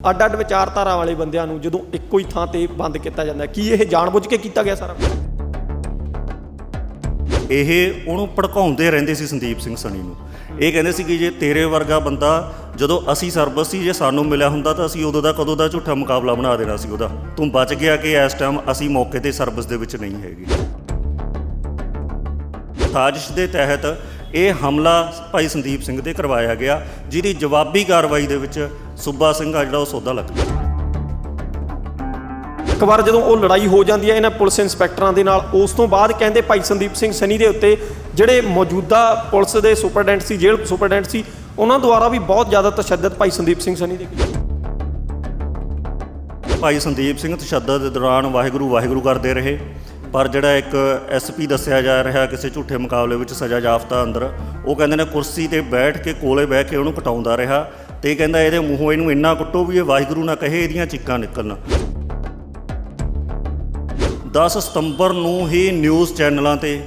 ਅੱਡ ਅੱਡ ਵਿਚਾਰਧਾਰਾ ਵਾਲੇ ਬੰਦਿਆਂ ਨੂੰ ਜਦੋਂ ਇੱਕੋ ਹੀ ਥਾਂ ਤੇ ਬੰਦ ਕੀਤਾ ਜਾਂਦਾ ਕੀ ਇਹ ਜਾਣਬੁੱਝ ਕੇ ਕੀਤਾ ਗਿਆ ਸਾਰਾ? ਇਹ ਉਹਨੂੰ ਭੜਕਾਉਂਦੇ ਰਹਿੰਦੇ ਸੀ ਸੰਦੀਪ ਸਿੰਘ ਸਣੀ ਨੂੰ। ਇਹ ਕਹਿੰਦੇ ਸੀ ਕਿ ਜੇ ਤੇਰੇ ਵਰਗਾ ਬੰਦਾ ਜਦੋਂ ਅਸੀਂ ਸਰਬਸ ਸੀ ਜੇ ਸਾਨੂੰ ਮਿਲਿਆ ਹੁੰਦਾ ਤਾਂ ਅਸੀਂ ਉਦੋਂ ਦਾ ਕਦੋਂ ਦਾ ਝੂਠਾ ਮੁਕਾਬਲਾ ਬਣਾ ਦੇਣਾ ਸੀ ਉਹਦਾ। ਤੂੰ ਬਚ ਗਿਆ ਕਿ ਇਸ ਟਾਈਮ ਅਸੀਂ ਮੌਕੇ ਤੇ ਸਰਬਸ ਦੇ ਵਿੱਚ ਨਹੀਂ ਹੈਗੇ। ਸਾਜ਼ਿਸ਼ ਦੇ ਤਹਿਤ ਇਹ ਹਮਲਾ ਭਾਈ ਸੰਦੀਪ ਸਿੰਘ ਤੇ ਕਰਵਾਇਆ ਗਿਆ, ਜਿਹਦੀ ਜਵਾਬੀ ਕਾਰਵਾਈ ਦੇ ਵਿੱਚ ਸੁੱਬਾ ਸਿੰਘ ਆ ਜਿਹੜਾ ਉਹ ਸੌਦਾ ਲੱਗ ਗਿਆ ਇੱਕ ਵਾਰ ਜਦੋਂ ਉਹ ਲੜਾਈ ਹੋ ਜਾਂਦੀ ਹੈ ਇਹਨਾਂ ਪੁਲਿਸ ਇੰਸਪੈਕਟਰਾਂ ਦੇ ਨਾਲ ਉਸ ਤੋਂ ਬਾਅਦ ਕਹਿੰਦੇ ਭਾਈ ਸੰਦੀਪ ਸਿੰਘ ਸਨੀ ਦੇ ਉੱਤੇ ਜਿਹੜੇ ਮੌਜੂਦਾ ਪੁਲਿਸ ਦੇ ਸੁਪਰਡੈਂਟ ਸੀ ਜੇਲ੍ਹ ਸੁਪਰਡੈਂਟ ਸੀ ਉਹਨਾਂ ਦੁਆਰਾ ਵੀ ਬਹੁਤ ਜ਼ਿਆਦਾ ਤਸ਼ੱਦਦ ਭਾਈ ਸੰਦੀਪ ਸਿੰਘ ਸਨੀ ਦੇ ਕੀਤਾ ਭਾਈ ਸੰਦੀਪ ਸਿੰਘ ਤਸ਼ੱਦਦ ਦੇ ਦੌਰਾਨ ਵਾਹਿਗੁਰੂ ਵਾਹਿਗੁਰੂ ਕਰਦੇ ਰਹੇ ਪਰ ਜਿਹੜਾ ਇੱਕ ਐਸਪੀ ਦੱਸਿਆ ਜਾ ਰਿਹਾ ਕਿਸੇ ਝੂਠੇ ਮੁਕਾਬਲੇ ਵਿੱਚ ਸਜ਼ਾ ਯਾਫਤਾ ਅੰਦਰ ਉਹ ਕਹਿੰਦੇ ਨੇ ਕੁਰਸੀ ਤੇ ਬੈਠ ਕੇ ਕੋਲੇ ਬਹਿ ਕੇ ਉਹਨੂੰ ਕਟਾਉਂਦਾ ਰਿਹਾ। ਤੇ ਕਹਿੰਦਾ ਇਹਦੇ ਮੂੰਹੋਂ ਇਹਨੂੰ ਇੰਨਾ ਕੁੱਟੋ ਵੀ ਇਹ ਵਾਹਿਗੁਰੂ ਨਾ ਕਹੇ ਇਹਦੀਆਂ ਚੀਕਾਂ ਨਿਕਲਣ। 10 ਸਤੰਬਰ ਨੂੰ ਹੀ ਨਿਊਜ਼ ਚੈਨਲਾਂ ਤੇ